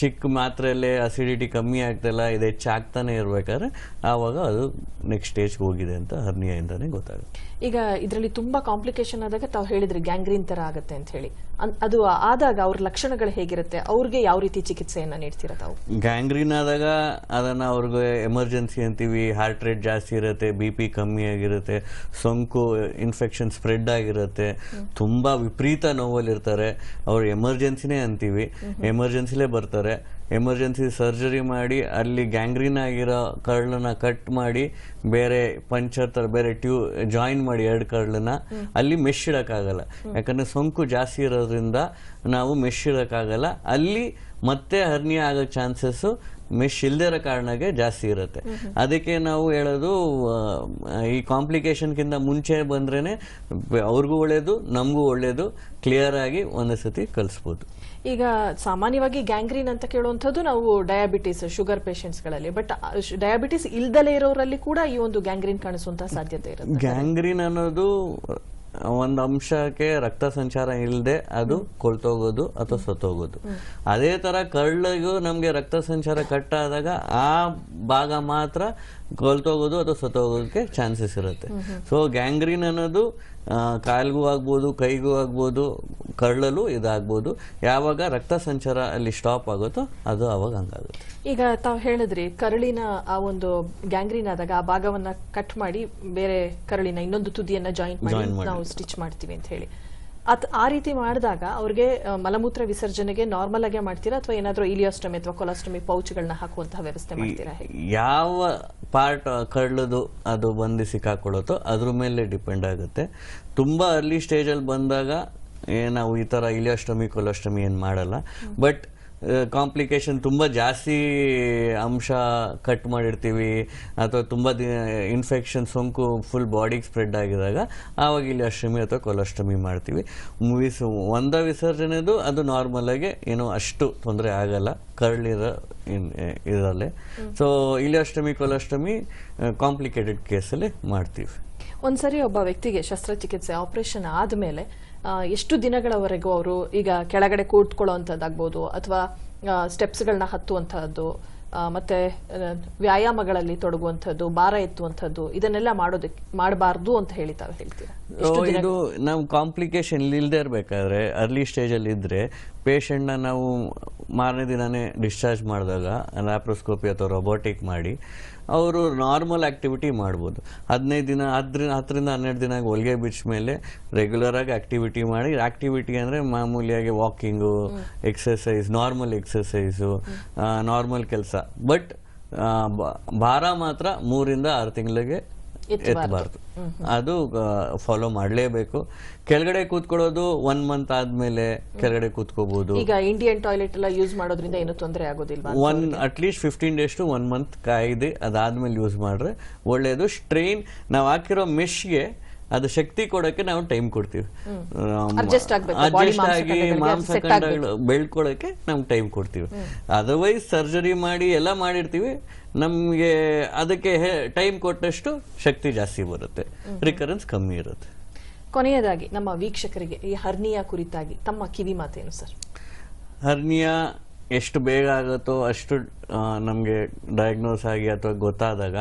ಚಿಕ್ಕ ಮಾತ್ರೆಯಲ್ಲಿ ಅಸಿಡಿಟಿ ಕಮ್ಮಿ ಆಗ್ತಿಲ್ಲ, ಇದು ಹೆಚ್ಚಾಗ್ತಾನೆ ಇರ್ಬೇಕಾದ್ರೆ ಆವಾಗ ಅದು ನೆಕ್ಸ್ಟ್ ಸ್ಟೇಜ್ಗೆ ಹೋಗಿದೆ ಅಂತ ಹರ್ನಿಯಾಯಿಂದಾನೇ ಗೊತ್ತಾಗುತ್ತೆ. ಈಗ ಇದರಲ್ಲಿ ತುಂಬಾ ಕಾಂಪ್ಲಿಕೇಶನ್ ಆದಾಗ ತಾವು ಹೇಳಿದ್ರಿ ಗ್ಯಾಂಗ್ರೀನ್ ತರ ಆಗುತ್ತೆ ಅಂತ ಹೇಳಿ. ಅದು ಆದಾಗ ಅವ್ರ ಲಕ್ಷಣಗಳು ಹೇಗಿರುತ್ತೆ, ಅವ್ರಿಗೆ ಯಾವ ರೀತಿ ಚಿಕಿತ್ಸೆಯನ್ನ ನೀಡ್ತೀರಾ ತಾವು? ಗ್ಯಾಂಗ್ರೀನ್ ಆದಾಗ ಅದನ್ನ ಅವ್ರಿಗೆ ಎಮರ್ಜೆನ್ಸಿ ಅಂತೀವಿ ಹಾರ್ಟ್ ರೇಟ್ ಜಾಸ್ತಿ ಇರುತ್ತೆ ಬಿ ಪಿ ಕಮ್ಮಿ ಆಗಿರುತ್ತೆ, ಸೋಂಕು ಇನ್ಫೆಕ್ಷನ್ ಸ್ಪ್ರೆಡ್ ಆಗಿರುತ್ತೆ, ತುಂಬಾ ವಿಪರೀತ ನೋವಲ್ಲಿರ್ತಾರೆ. ಅವ್ರು ಎಮರ್ಜೆನ್ಸಿನೇ ಅಂತೀವಿ. ಎಮರ್ಜೆನ್ಸಿಲೇ ಬರ್ತಾರೆ. ಎಮರ್ಜೆನ್ಸಿ ಸರ್ಜರಿ ಮಾಡಿ, ಅಲ್ಲಿ ಗ್ಯಾಂಗ್ರೀನ್ ಆಗಿರೋ ಕರ್ಳನ್ನ ಕಟ್ ಮಾಡಿ, ಬೇರೆ ಪಂಚರ್ ತರ, ಬೇರೆ ಟ್ಯೂ ಜಾಯಿನ್ ಎರಡು ಕರ್ಳನ್ನ ಅಲ್ಲಿ ಮೆಶ್ ಇಡಕ್ಕಾಗಲ್ಲ ಯಾಕಂದ್ರೆ ಸೋಂಕು ಜಾಸ್ತಿ ಇರೋದ್ರಿಂದ ನಾವು ಮೆಶ್ ಇಡಕ್ಕಾಗಲ್ಲ ಅಲ್ಲಿ ಮತ್ತೆ ಹರ್ನಿ ಆಗೋ ಚಾನ್ಸಸ್ಸು ಮೆಶ್ ಇಲ್ದಿರೋ ಕಾರಣಕ್ಕೆ ಜಾಸ್ತಿ ಇರುತ್ತೆ. ಅದಕ್ಕೆ ನಾವು ಹೇಳೋದು ಈ ಕಾಂಪ್ಲಿಕೇಶನ್ಗಿಂತ ಮುಂಚೆ ಬಂದ್ರೇನೆ ಬ- ಅವ್ರಿಗೂ ಒಳ್ಳೆಯದು ನಮಗೂ ಒಳ್ಳೆಯದು ಕ್ಲಿಯರ್ ಆಗಿ ಒಂದೇ ಸತಿ ಕಲಿಸ್ಬೋದು. ಈಗ ಸಾಮಾನ್ಯವಾಗಿ ಗ್ಯಾಂಗ್ರೀನ್ ಅಂತ ಕೇಳುವಂಥದ್ದು ನಾವು ಡಯಾಬಿಟಿಸ್ ಶುಗರ್ಗಳಲ್ಲಿ ಬಟ್ ಡಯಾಬಿಟಿಸ್ ಇಲ್ದಲೇ ಇರೋರಲ್ಲಿ ಕೂಡ ಈ ಒಂದು ಗ್ಯಾಂಗ್ರೀನ್ ಕಾಣಿಸುವಂತಹ ಸಾಧ್ಯತೆ ಇರುತ್ತೆ. ಗ್ಯಾಂಗ್ರೀನ್ ಅನ್ನೋದು ಒಂದು ಅಂಶಕ್ಕೆ ರಕ್ತ ಸಂಚಾರ ಇಲ್ಲದೆ ಅದು ಕೊಳ್ತೋಗೋದು ಅಥವಾ ಸತ್ತೋಗೋದು. ಅದೇ ತರ ಕಳ್ಳಿಗೂ ನಮಗೆ ರಕ್ತ ಸಂಚಾರ ಕಟ್ ಆದಾಗ ಆ ಭಾಗ ಮಾತ್ರ ಕೊಳ್ತೋಗೋದು ಅಥವಾ ಸತ್ತೋಗೋದಕ್ಕೆ ಚಾನ್ಸಸ್ ಇರುತ್ತೆ. ಸೊ ಗ್ಯಾಂಗ್ರೀನ್ ಅನ್ನೋದು ಕಾಲ್ಗೂ ಆಗ್ಬೋದು ಕೈಗೂ ಆಗ್ಬೋದು ಕರಳಲು ಇದಾಗ್ಬೋದು. ಯಾವಾಗ ರಕ್ತ ಸಂಚಾರ ಅಲ್ಲಿ ಸ್ಟಾಪ್ ಆಗುತ್ತೋ ಅದು ಅವಾಗ ಹಂಗಾಗುತ್ತೆ. ಈಗ ತಾವು ಹೇಳಿದ್ರಿ ಕರಳಿನ ಆ ಒಂದು ಗ್ಯಾಂಗ್ರೀನ್ ಆದಾಗ ಆ ಭಾಗವನ್ನ ಕಟ್ ಮಾಡಿ ಬೇರೆ ಕರಳಿನ ಇನ್ನೊಂದು ತುದಿಯನ್ನ ಜಾಯಿಂಟ್ ಮಾಡಿ. ನಾವು ಸ್ಟಿಚ್ ಮಾಡ್ತೀವಿ ಅಂತ ಹೇಳಿ. ಅತ್ ಆ ರೀತಿ ಮಾಡಿದಾಗ ಅವ್ರಿಗೆ ಮಲಮೂತ್ರ ವಿಸರ್ಜನೆಗೆ ನಾರ್ಮಲ್ ಆಗಿ ಮಾಡ್ತೀರಾ? ಅಥವಾ ಏನಾದರೂ ಇಲಿಯೋಸ್ಟಮಿ ಅಥವಾ ಕೊಲಾಸ್ಟಮಿ ಪೌಚ್ಗಳನ್ನ ಹಾಕುವಂತಹ ವ್ಯವಸ್ಥೆ ಮಾಡ್ತೀರಾ ಯಾವ ಪಾರ್ಟ್ ಕಳ್ಳದು ಅದು ಬಂದು ಸಿಕ್ಕಾಕೊಳ್ಳುತ್ತೋ ಅದ್ರ ಮೇಲೆ ಡಿಪೆಂಡ್ ಆಗುತ್ತೆ. ತುಂಬಾ ಅರ್ಲಿ ಸ್ಟೇಜಲ್ಲಿ ಬಂದಾಗ ನಾವು ಈ ಥರ ಇಲಿಯೋಸ್ಟಮಿ ಕೊಲೋಸ್ಟಮಿ ಏನು ಮಾಡಲ್ಲ. ಬಟ್ ಕಾಂಪ್ಲಿಕೇಶನ್ ತುಂಬ ಜಾಸ್ತಿ ಅಂಶ ಕಟ್ ಮಾಡಿರ್ತೀವಿ. ಅಥವಾ ತುಂಬ ದಿನ ಇನ್ಫೆಕ್ಷನ್ ಸೋಂಕು ಫುಲ್ ಬಾಡಿಗೆ ಸ್ಪ್ರೆಡ್ ಆಗಿದಾಗ ಆವಾಗ ಇಲ್ಲಿ ಅಷ್ಟಮಿ ಅಥವಾ ಕೊಲೋಸ್ಟಮಿ ಮಾಡ್ತೀವಿ. ವಿಸ್ ಒಂದ ವಿಸರ್ಜನೆದು ಅದು ನಾರ್ಮಲ್ ಆಗಿ ಏನು ಅಷ್ಟು ತೊಂದರೆ ಆಗಲ್ಲ. ಕರ್ಳಿರೋ ಇದರಲ್ಲೇ. ಸೊ ಇಲ್ಲಿ ಅಷ್ಟಮಿ ಕೊಲೋಸ್ಟಮಿ ಕಾಂಪ್ಲಿಕೇಟೆಡ್ ಕೇಸಲ್ಲಿ ಮಾಡ್ತೀವಿ. ಒಂದ್ಸರಿ ಒಬ್ಬ ವ್ಯಕ್ತಿಗೆ ಶಸ್ತ್ರಚಿಕಿತ್ಸೆ ಆಪರೇಷನ್ ಆದ್ಮೇಲೆ ಎಷ್ಟು ದಿನಗಳವರೆಗೂ ಅವರು ಈಗ ಕೆಳಗಡೆ ಕೂತ್ಕೊಳ್ಳುವಂಥದ್ದಾಗ್ಬೋದು ಅಥವಾ ಸ್ಟೆಪ್ಸ್ಗಳನ್ನ ಹತ್ತುವಂತಹದ್ದು ಮತ್ತೆ ವ್ಯಾಯಾಮಗಳಲ್ಲಿ ತೊಡಗುವಂಥದ್ದು ಭಾರ ಎತ್ತುವಂಥದ್ದು ಇದನ್ನೆಲ್ಲ ಮಾಡೋದಕ್ಕೆ ಮಾಡಬಾರ್ದು ಅಂತ ಹೇಳಿ ತಾವು ಹೇಳ್ತೀರಾ? ದಿನ ಇದು ನಾವು ಕಾಂಪ್ಲಿಕೇಶನ್ ಇಲ್ಲದೆ ಇರಬೇಕಾದ್ರೆ ಅರ್ಲಿ ಸ್ಟೇಜಲ್ಲಿ ಇದ್ದರೆ ಪೇಷಂಟ್ನ ನಾವು ಮಾರನೇ ದಿನನೇ ಡಿಸ್ಚಾರ್ಜ್ ಮಾಡಿದಾಗ ಲ್ಯಾಪ್ರೋಸ್ಕೋಪಿ ಅಥವಾ ರೊಬೋಟಿಕ್ ಮಾಡಿ ಅವರು ನಾರ್ಮಲ್ ಆಕ್ಟಿವಿಟಿ ಮಾಡ್ಬೋದು. ಹದಿನೈದು ದಿನ ಹದ್ರಿಂದ ಹತ್ತರಿಂದ ಹನ್ನೆರಡು ದಿನ ಹೊಲಿಗೆ ಬಿಚ್ಚ ಮೇಲೆ ರೆಗ್ಯುಲರಾಗಿ ಆ್ಯಕ್ಟಿವಿಟಿ ಮಾಡಿ ಆ್ಯಕ್ಟಿವಿಟಿ ಅಂದರೆ ಮಾಮೂಲಿಯಾಗಿ walking exercise normal exercise normal ಕೆಲಸ. ಬಟ್ ಭಾರ ಮಾತ್ರ ಮೂರಿಂದ ಆರು ತಿಂಗಳಿಗೆ ಎತ್ತಬಾರ್ದು. ಅದು ಫಾಲೋ ಮಾಡಲೇಬೇಕು. ಕೆಳಗಡೆ ಕೂತ್ಕೊಳ್ಳೋದು ಒನ್ ಮಂತ್ ಆದ್ಮೇಲೆ ಕೆಳಗಡೆ ಕೂತ್ಕೋಬಹುದು ಈಗ ಇಂಡಿಯನ್ ಟಾಯ್ಲೆಟ್ ಎಲ್ಲ ಯೂಸ್ ಮಾಡೋದ್ರಿಂದ ಏನು ತೊಂದರೆ ಆಗೋದಿಲ್ಲ one at least fifteen days to one month ಕಾಯ್ದು ಅದಾದ್ಮೇಲೆ ಯೂಸ್ ಮಾಡ್ರೆ ಒಳ್ಳೇದು. ಸ್ಟ್ರೈನ್ ನಾವು ಹಾಕಿರೋ ಮೆಶ್ಗೆ ಅದು ಶಕ್ತಿ ಕೊಡಕ್ಕೆ ನಾವು ಟೈಮ್ ಕೊಡ್ತೀವಿ. ಅಡ್ಜಸ್ಟ್ ಆಗಿ ಮಾಂಸಖಂಡಗಳು ಬೆಳ್ಕೊಳಕ್ಕೆ ನಮ್ಗೆ ಟೈಮ್ ಕೊಡ್ತೀವಿ. ಅದರ್ವೈಸ್ ಸರ್ಜರಿ ಮಾಡಿ ಎಲ್ಲ ಮಾಡಿರ್ತೀವಿ. ನಮಗೆ ಅದಕ್ಕೆ ಟೈಮ್ ಕೊಟ್ಟಷ್ಟು ಶಕ್ತಿ ಜಾಸ್ತಿ ಬರುತ್ತೆ. ರಿಕರೆನ್ಸ್ ಕಮ್ಮಿ ಇರುತ್ತೆ. ಕೊನೆಯದಾಗಿ ನಮ್ಮ ವೀಕ್ಷಕರಿಗೆ ಈ ಹರ್ನಿಯ ಕುರಿತಾಗಿ ತಮ್ಮ ಕಿವಿ ಮಾತೇನು ಸರ್? ಹರ್ನಿಯಾ ಎಷ್ಟು ಬೇಗ ಆಗುತ್ತೋ ಅಷ್ಟು ನಮಗೆ ಡಯಾಗ್ನೋಸ್ ಆಗಿ ಅಥವಾ ಗೊತ್ತಾದಾಗ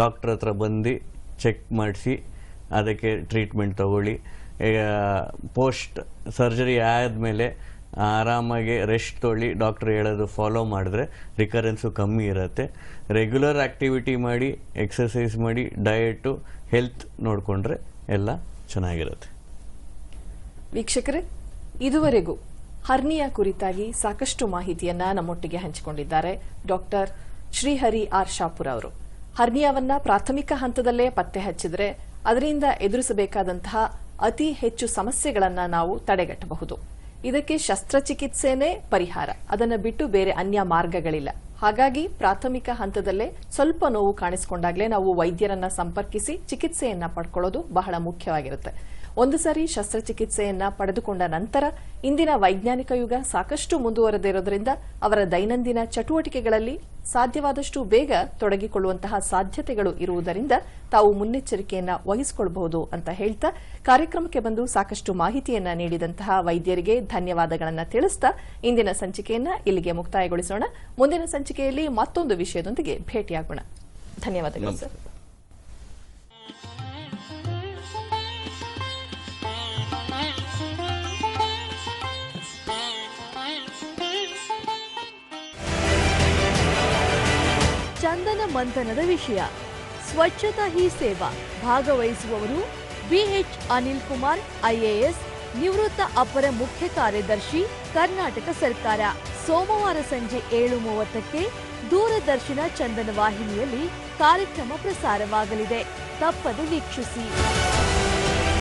ಡಾಕ್ಟ್ರ್ ಹತ್ರ ಬಂದು ಚೆಕ್ ಮಾಡಿಸಿ ಅದಕ್ಕೆ ಟ್ರೀಟ್ಮೆಂಟ್ ತಗೊಳ್ಳಿ. ಪೋಸ್ಟ್ ಸರ್ಜರಿ ಆದಮೇಲೆ ಆರಾಮಾಗಿ ರೆಸ್ಟ್ ತೊಗೊಳ್ಳಿ. ಡಾಕ್ಟ್ರ್ ಹೇಳೋದು ಫಾಲೋ ಮಾಡಿದ್ರೆ ರಿಕರೆನ್ಸು ಕಮ್ಮಿ ಇರುತ್ತೆ. ರೆಗ್ಯುಲರ್ ಆ್ಯಕ್ಟಿವಿಟಿ ಮಾಡಿ ಎಕ್ಸಸೈಸ್ ಮಾಡಿ ಡಯಟು ಹೆಲ್ತ್ ನೋಡಿಕೊಂಡ್ರೆ ಎಲ್ಲ ಚೆನ್ನಾಗಿರುತ್ತೆ. ವೀಕ್ಷಕರೇ, ಇದುವರೆಗೂ ಹರ್ನಿಯಾ ಕುರಿತಾಗಿ ಸಾಕಷ್ಟು ಮಾಹಿತಿಯನ್ನ ನಮ್ಮೊಟ್ಟಿಗೆ ಹಂಚಿಕೊಂಡಿದ್ದಾರೆ ಡಾಕ್ಟರ್ ಶ್ರೀಹರಿ ಆರ್ ಶಾಪುರ್ ಅವರು. ಹರ್ನಿಯಾವನ್ನ ಪ್ರಾಥಮಿಕ ಹಂತದಲ್ಲೇ ಪತ್ತೆ ಹಚ್ಚಿದ್ರೆ ಅದರಿಂದ ಎದುರಿಸಬೇಕಾದಂತಹ ಅತಿ ಹೆಚ್ಚು ಸಮಸ್ಯೆಗಳನ್ನ ನಾವು ತಡೆಗಟ್ಟಬಹುದು. ಇದಕ್ಕೆ ಶಸ್ತ್ರಚಿಕಿತ್ಸೆನೇ ಪರಿಹಾರ. ಅದನ್ನು ಬಿಟ್ಟು ಬೇರೆ ಅನ್ಯ ಮಾರ್ಗಗಳಿಲ್ಲ. ಹಾಗಾಗಿ ಪ್ರಾಥಮಿಕ ಹಂತದಲ್ಲೇ ಸ್ವಲ್ಪ ನೋವು ಕಾಣಿಸಿಕೊಂಡಾಗಲೇ ನಾವು ವೈದ್ಯರನ್ನ ಸಂಪರ್ಕಿಸಿ ಚಿಕಿತ್ಸೆಯನ್ನ ಪಡ್ಕೊಳ್ಳೋದು ಬಹಳ ಮುಖ್ಯವಾಗಿರುತ್ತೆ. ಒಂದು ಸಾರಿ ಶಸ್ತ್ರಚಿಕಿತ್ಸೆಯನ್ನ ಪಡೆದುಕೊಂಡ ನಂತರ ಇಂದಿನ ವೈಜ್ಞಾನಿಕ ಯುಗ ಸಾಕಷ್ಟು ಮುಂದುವರೆದಿರೋದ್ರಿಂದ ಅವರ ದೈನಂದಿನ ಚಟುವಟಿಕೆಗಳಲ್ಲಿ ಸಾಧ್ಯವಾದಷ್ಟು ಬೇಗ ತೊಡಗಿಕೊಳ್ಳುವಂತಹ ಸಾಧ್ಯತೆಗಳು ಇರುವುದರಿಂದ ತಾವು ಮುನ್ನೆಚ್ಚರಿಕೆಯನ್ನ ವಹಿಸಿಕೊಳ್ಳಬಹುದು ಅಂತ ಹೇಳ್ತಾ ಕಾರ್ಯಕ್ರಮಕ್ಕೆ ಬಂದು ಸಾಕಷ್ಟು ಮಾಹಿತಿಯನ್ನ ನೀಡಿದಂತಹ ವೈದ್ಯರಿಗೆ ಧನ್ಯವಾದಗಳನ್ನು ತಿಳಿಸ್ತಾ ಇಂದಿನ ಸಂಚಿಕೆಯನ್ನ ಇಲ್ಲಿಗೆ ಮುಕ್ತಾಯಗೊಳಿಸೋಣ. ಮುಂದಿನ ಸಂಚಿಕೆಯಲ್ಲಿ ಮತ್ತೊಂದು ವಿಷಯದೊಂದಿಗೆ ಭೇಟಿಯಾಗೋಣ. ಧನ್ಯವಾದಗಳು, ಸರ್. ಚಂದನ ಮಂಥನದ ವಿಷಯ. ಸ್ವಚ್ಛತಾ ಹಿ ಸೇವಾ ಭಾಗವಹಿಸುವವರು ಬಿಎಚ್ ಅನಿಲ್ ಕುಮಾರ್ ಐಎಎಸ್ ನಿವೃತ್ತ ಅಪರ ಮುಖ್ಯ ಕಾರ್ಯದರ್ಶಿ, ಕರ್ನಾಟಕ ಸರ್ಕಾರ. ಸೋಮವಾರ ಸಂಜೆ ಏಳು ಮೂವತ್ತಕ್ಕೆ ದೂರದರ್ಶನ ಚಂದನ ವಾಹಿನಿಯಲ್ಲಿ ಕಾರ್ಯಕ್ರಮ ಪ್ರಸಾರವಾಗಲಿದೆ. ತಪ್ಪದೆ ವೀಕ್ಷಿಸಿ.